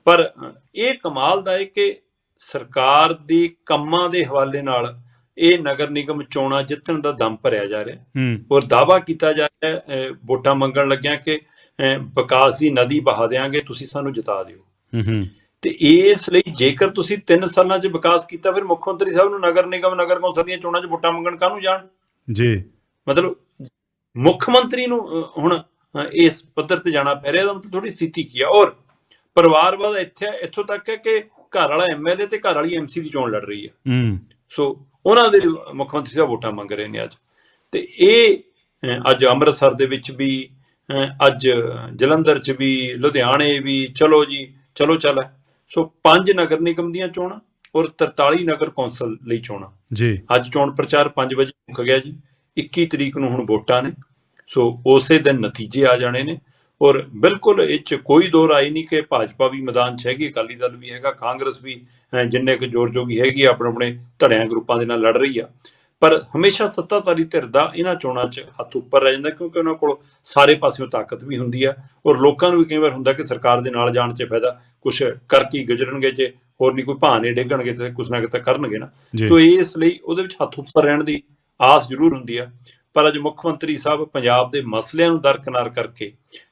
ਪਰ ਇਹ ਕਮਾਲ ਦਾ ਹੈ ਕਿ ਸਰਕਾਰ ਦੇ ਕੰਮਾਂ ਦੇ ਹਵਾਲੇ ਨਾਲ ਇਹ ਨਗਰ ਨਿਗਮ ਚੋਣਾਂ ਜਿੱਤਣ ਦਾ ਦਮ ਭਰਿਆ ਜਾ ਰਿਹਾ। ਔਰ ਦਾਵਾ ਕੀਤਾ ਜਾ ਰਿਹਾ ਵੋਟਾਂ ਮੰਗਣ ਲੱਗਿਆ ਕਿ ਵਿਕਾਸ ਦੀ ਨਦੀ ਬਹਾ ਦੇਾਂਗੇ ਤੁਸੀਂ ਸਾਨੂੰ ਜਿਤਾ ਦਿਓ। ਤੇ ਇਸ ਲਈ ਜੇਕਰ ਤੁਸੀਂ 3 ਸਾਲਾਂ 'ਚ ਵਿਕਾਸ ਕੀਤਾ ਫਿਰ ਮੁੱਖ ਮੰਤਰੀ ਸਾਹਿਬ ਨੂੰ ਨਗਰ ਨਿਗਮ ਨਗਰ ਕੌਂਸਲ ਦੀਆਂ ਚੋਣਾਂ 'ਚ ਵੋਟਾਂ ਮੰਗਣ ਕਾਹਨੂੰ ਜਾਣ? ਜੀ। ਮਤਲਬ ਮੁੱਖ ਮੰਤਰੀ ਨੂੰ ਹੁਣ ਇਸ ਪੱਧਰ ਤੇ ਜਾਣਾ ਪੈ ਰਿਹਾ ਇਹਦਾ ਮਤਲਬ ਥੋੜੀ ਸਥਿਤੀ ਕੀ ਆ। ਔਰ ਪਰਿਵਾਰਵਾਦ ਇੱਥੇ ਇੱਥੋਂ ਤੱਕ ਹੈ ਕਿ ਘਰ ਵਾਲਾ ਐਮਐਲਏ ਤੇ ਘਰ ਵਾਲੀ ਐਮਸੀ ਦੀ ਚੋਣ ਲੜ ਰਹੀ ਹੈ। ਹੂੰ। ਸੋ ਉਹਨਾਂ ਦੇ ਮੁੱਖ ਮੰਤਰੀ ਸਾਹਿਬ ਵੋਟਾਂ ਮੰਗ ਰਹੇ ਨੇ ਅੱਜ। ਤੇ ਇਹ ਅੱਜ ਅੰਮ੍ਰਿਤਸਰ ਦੇ ਵਿੱਚ ਵੀ ਅੱਜ ਜਲੰਧਰ 'ਚ ਵੀ ਲੁਧਿਆਣੇ ਵੀ ਚਲੋ ਜੀ ਚਲੋ ਚੱਲ। ਸੋ ਪੰਜ ਨਗਰ ਨਿਗਮ ਦੀਆਂ ਚੋਣਾਂ ਔਰ 43 ਨਗਰ ਕੌਂਸਲ ਲਈ ਚੋਣਾਂ। ਜੀ। ਅੱਜ ਚੋਣ ਪ੍ਰਚਾਰ 5 ਵਜੇ ਮੁੱਕ ਗਿਆ ਜੀ। 21 ਤਰੀਕ ਨੂੰ ਹੁਣ ਵੋਟਾਂ ਨੇ ਸੋ ਉਸੇ ਦਿਨ ਨਤੀਜੇ ਆ ਜਾਣੇ ਨੇ। ਔਰ ਬਿਲਕੁਲ ਇਹ ਚ ਕੋਈ ਦੋ ਰਾਏ ਨਹੀਂ ਕਿ ਭਾਜਪਾ ਵੀ ਮੈਦਾਨ 'ਚ ਹੈਗੀ ਅਕਾਲੀ ਦਲ ਵੀ ਹੈਗਾ ਕਾਂਗਰਸ ਵੀ ਜਿੰਨੇ ਕੁ ਜ਼ੋਰ ਜੋਗੀ ਹੈਗੀ ਆਪਣੇ ਆਪਣੇ ਧੜਿਆਂ ਗਰੁੱਪਾਂ ਦੇ ਨਾਲ ਲੜ ਰਹੀ ਆ। ਪਰ ਹਮੇਸ਼ਾ ਸੱਤਾਧਾਰੀ ਧਿਰ ਦਾ ਇਹਨਾਂ ਚੋਣਾਂ 'ਚ ਹੱਥ ਉੱਪਰ ਰਹਿ ਜਾਂਦਾ ਕਿਉਂਕਿ ਉਹਨਾਂ ਕੋਲ ਸਾਰੇ ਪਾਸਿਓਂ ਤਾਕਤ ਵੀ ਹੁੰਦੀ ਆ। ਔਰ ਲੋਕਾਂ ਨੂੰ ਵੀ ਕਈ ਵਾਰ ਹੁੰਦਾ ਕਿ ਸਰਕਾਰ ਦੇ ਨਾਲ ਜਾਣ 'ਚ ਫਾਇਦਾ ਕੁਝ ਕਰਕੇ ਹੀ ਗੁਜ਼ਰਨਗੇ ਜੇ ਹੋਰ ਨਹੀਂ ਕੋਈ ਭਾਣੇ ਡੇਗਣਗੇ ਤੇ ਕੁਛ ਨਾ ਕਿਤੇ ਕਰਨਗੇ ਨਾ। ਸੋ ਇਸ ਲਈ ਉਹਦੇ ਵਿੱਚ ਹੱਥ ਉੱਪਰ ਰਹਿਣ ਦੀ ਆਸ ਜ਼ਰੂਰ ਹੁੰਦੀ ਆ। ਪਰ ਅੱਜ ਮੁੱਖ ਮੰਤਰੀ ਸਾਹਿਬ ਪੰਜਾਬ ਦੇ ਮਸਲਿਆਂ ਨੂੰ ਦਰਕਨਾਰ ਕਰਕੇ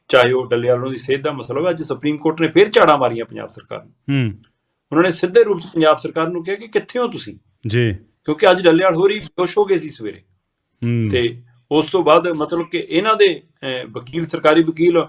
ਚਾਹੇ ਉਹ ਡੱਲੇਵਾਲੋਂ ਦੀ ਸਿਹਤ ਦਾ ਮਸਲਾ ਹੋਵੇ ਅੱਜ ਸੁਪਰੀਮ ਕੋਰਟ ਨੇ ਫੇਰ ਝਾੜਾਂ ਮਾਰੀਆਂ ਪੰਜਾਬ ਸਰਕਾਰ ਨੂੰ। ਹੂੰ। ਉਹਨਾਂ ਨੇ ਸਿੱਧੇ ਰੂਪ 'ਚ ਪੰਜਾਬ ਸਰਕਾਰ ਨੂੰ ਕਿਹਾ ਕਿ ਕਿੱਥੇ ਹੋ ਤੁਸੀਂ? ਜੀ। ਕਿਉਂਕਿ ਅੱਜ ਡੱਲੇਵਾਲ ਹੋਰੀ ਬੇਹੋਸ਼ ਹੋ ਗਏ ਸੀ ਸਵੇਰੇ। ਹੂੰ। ਤੇ ਉਸ ਤੋਂ ਬਾਅਦ ਮਤਲਬ ਕਿ ਇਹਨਾਂ ਦੇ ਵਕੀਲ ਸਰਕਾਰੀ ਵਕੀਲ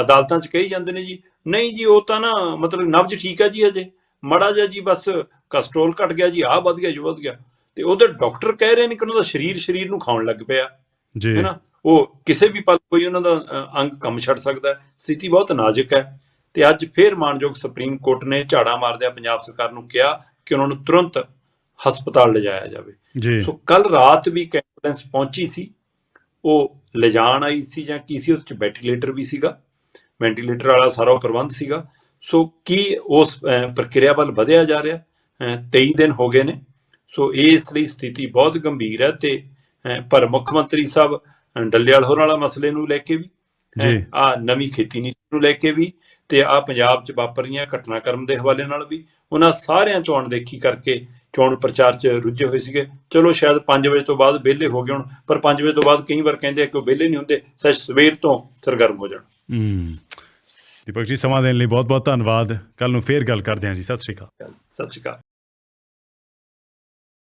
ਅਦਾਲਤਾਂ 'ਚ ਕਹੀ ਜਾਂਦੇ ਨੇ ਜੀ ਨਹੀਂ ਜੀ ਉਹ ਤਾਂ ਨਾ ਮਤਲਬ ਨਬਜ ਠੀਕ ਹੈ ਜੀ ਅਜੇ ਮੜਾ ਜਿਹਾ ਜੀ ਬਸ ਕਸਟਰੋਲ ਘਟ ਗਿਆ ਜੀ ਆਹ ਵਧ ਗਿਆ ਜੋ ਵਧ ਗਿਆ। ਤੇ ਉਹਦੇ ਡਾਕਟਰ ਕਹਿ ਰਹੇ ਨੇ ਕਿ ਉਹਨਾਂ ਦਾ ਸਰੀਰ ਸਰੀਰ ਨੂੰ ਖਾਣ ਲੱਗ ਪਿਆ। ਜੀ। ਹੈ ਨਾ? ਉਹ ਕਿਸੇ ਵੀ ਪਲ ਕੋਈ ਉਹਨਾਂ ਦਾ ਅੰਗ ਕੰਮ ਛੱਡ ਸਕਦਾ ਸਥਿਤੀ ਬਹੁਤ ਨਾਜ਼ੁਕ ਹੈ। ਤੇ ਅੱਜ ਫੇਰ ਮਾਨਯੋਗ ਸੁਪਰੀਮ ਕੋਰਟ ਨੇ ਝਾੜਾ ਮਾਰਦਿਆਂ ਪੰਜਾਬ ਸਰਕਾਰ ਨੂੰ ਕਿਹਾ ਕਿ ਉਹਨਾਂ ਨੂੰ ਤੁਰੰਤ ਹਸਪਤਾਲ ਲਿਜਾਇਆ ਜਾਵੇ। ਜੀ। ਸੋ ਕੱਲ ਰਾਤ ਵੀ ਐਂਬੂਲੈਂਸ ਪਹੁੰਚੀ ਸੀ। ਉਹ ਲਿਜਾਣ ਆਈ ਸੀ ਜਾਂ ਕੀ ਸੀ? ਉਹਦੇ ਚ ਵੈਂਟੀਲੇਟਰ ਵੀ ਸੀਗਾ। ਵੈਂਟੀਲੇਟਰ ਵਾਲਾ ਸਾਰਾ ਪ੍ਰਬੰਧ ਸੀਗਾ। ਸੋ ਕੀ ਉਸ ਪ੍ਰਕਿਰਿਆ ਵੱਲ ਵਧਿਆ ਜਾ ਰਿਹਾ? ਅਹ, 23 ਦਿਨ ਹੋ ਗਏ ਨੇ। ਸੋ ਇਸ ਲਈ ਸਥਿਤੀ ਬਹੁਤ ਗੰਭੀਰ ਹੈ ਤੇ ਪਰ ਮੁੱਖ ਮੰਤਰੀ ਸਾਹਿਬ ਅਹ, ਡੱਲੇਵਾਲ ਹੋਰਾਂ ਵਾਲਾ ਮਸਲੇ ਨੂੰ ਲੈ ਕੇ ਵੀ ਜੀ। ਆ ਨਵੀਂ ਖੇਤੀ ਨੀਤੀ ਨੂੰ ਲੈ ਕੇ ਵੀ ਤੇ ਆ ਪੰਜਾਬ 'ਚ ਵਾਪਰੀਆਂ ਘਟਨਾਕ੍ਰਮ ਦੇ ਹਵਾਲੇ ਨਾਲ ਵੀ ਉਹਨਾਂ ਸਾਰਿਆਂ ਤੋਂ ਅਣਦੇਖੀ ਕਰਕੇ ਚੋਣ ਪ੍ਰਚਾਰ 'ਚ ਰੁੱਝੇ ਹੋਏ ਸੀਗੇ। ਚਲੋ ਸ਼ਾਇਦ 5 ਵਜੇ ਤੋਂ ਬਾਅਦ ਵਿਹਲੇ ਹੋ ਗਏ ਹੁਣ ਪਰ 5 ਵਜੇ ਤੋਂ ਬਾਅਦ ਕਈ ਵਾਰ ਕਹਿੰਦੇ ਆ ਕਿ ਉਹ ਵਿਹਲੇ ਨਹੀਂ ਹੁੰਦੇ ਸੱਚ ਸਵੇਰ ਤੋਂ ਸਰਗਰਮ ਹੋ ਜਾਣ। ਹੂੰ। ਦੀਪਕ ਜੀ ਸਮਾਂ ਦੇਣ ਲਈ ਬਹੁਤ ਬਹੁਤ ਧੰਨਵਾਦ। ਕੱਲ ਨੂੰ ਫੇਰ ਗੱਲ ਕਰਦੇ ਹਾਂ ਜੀ। ਸਤਿ ਸ਼੍ਰੀ ਅਕਾਲ। ਸਤਿ ਸ਼੍ਰੀ ਅਕਾਲ।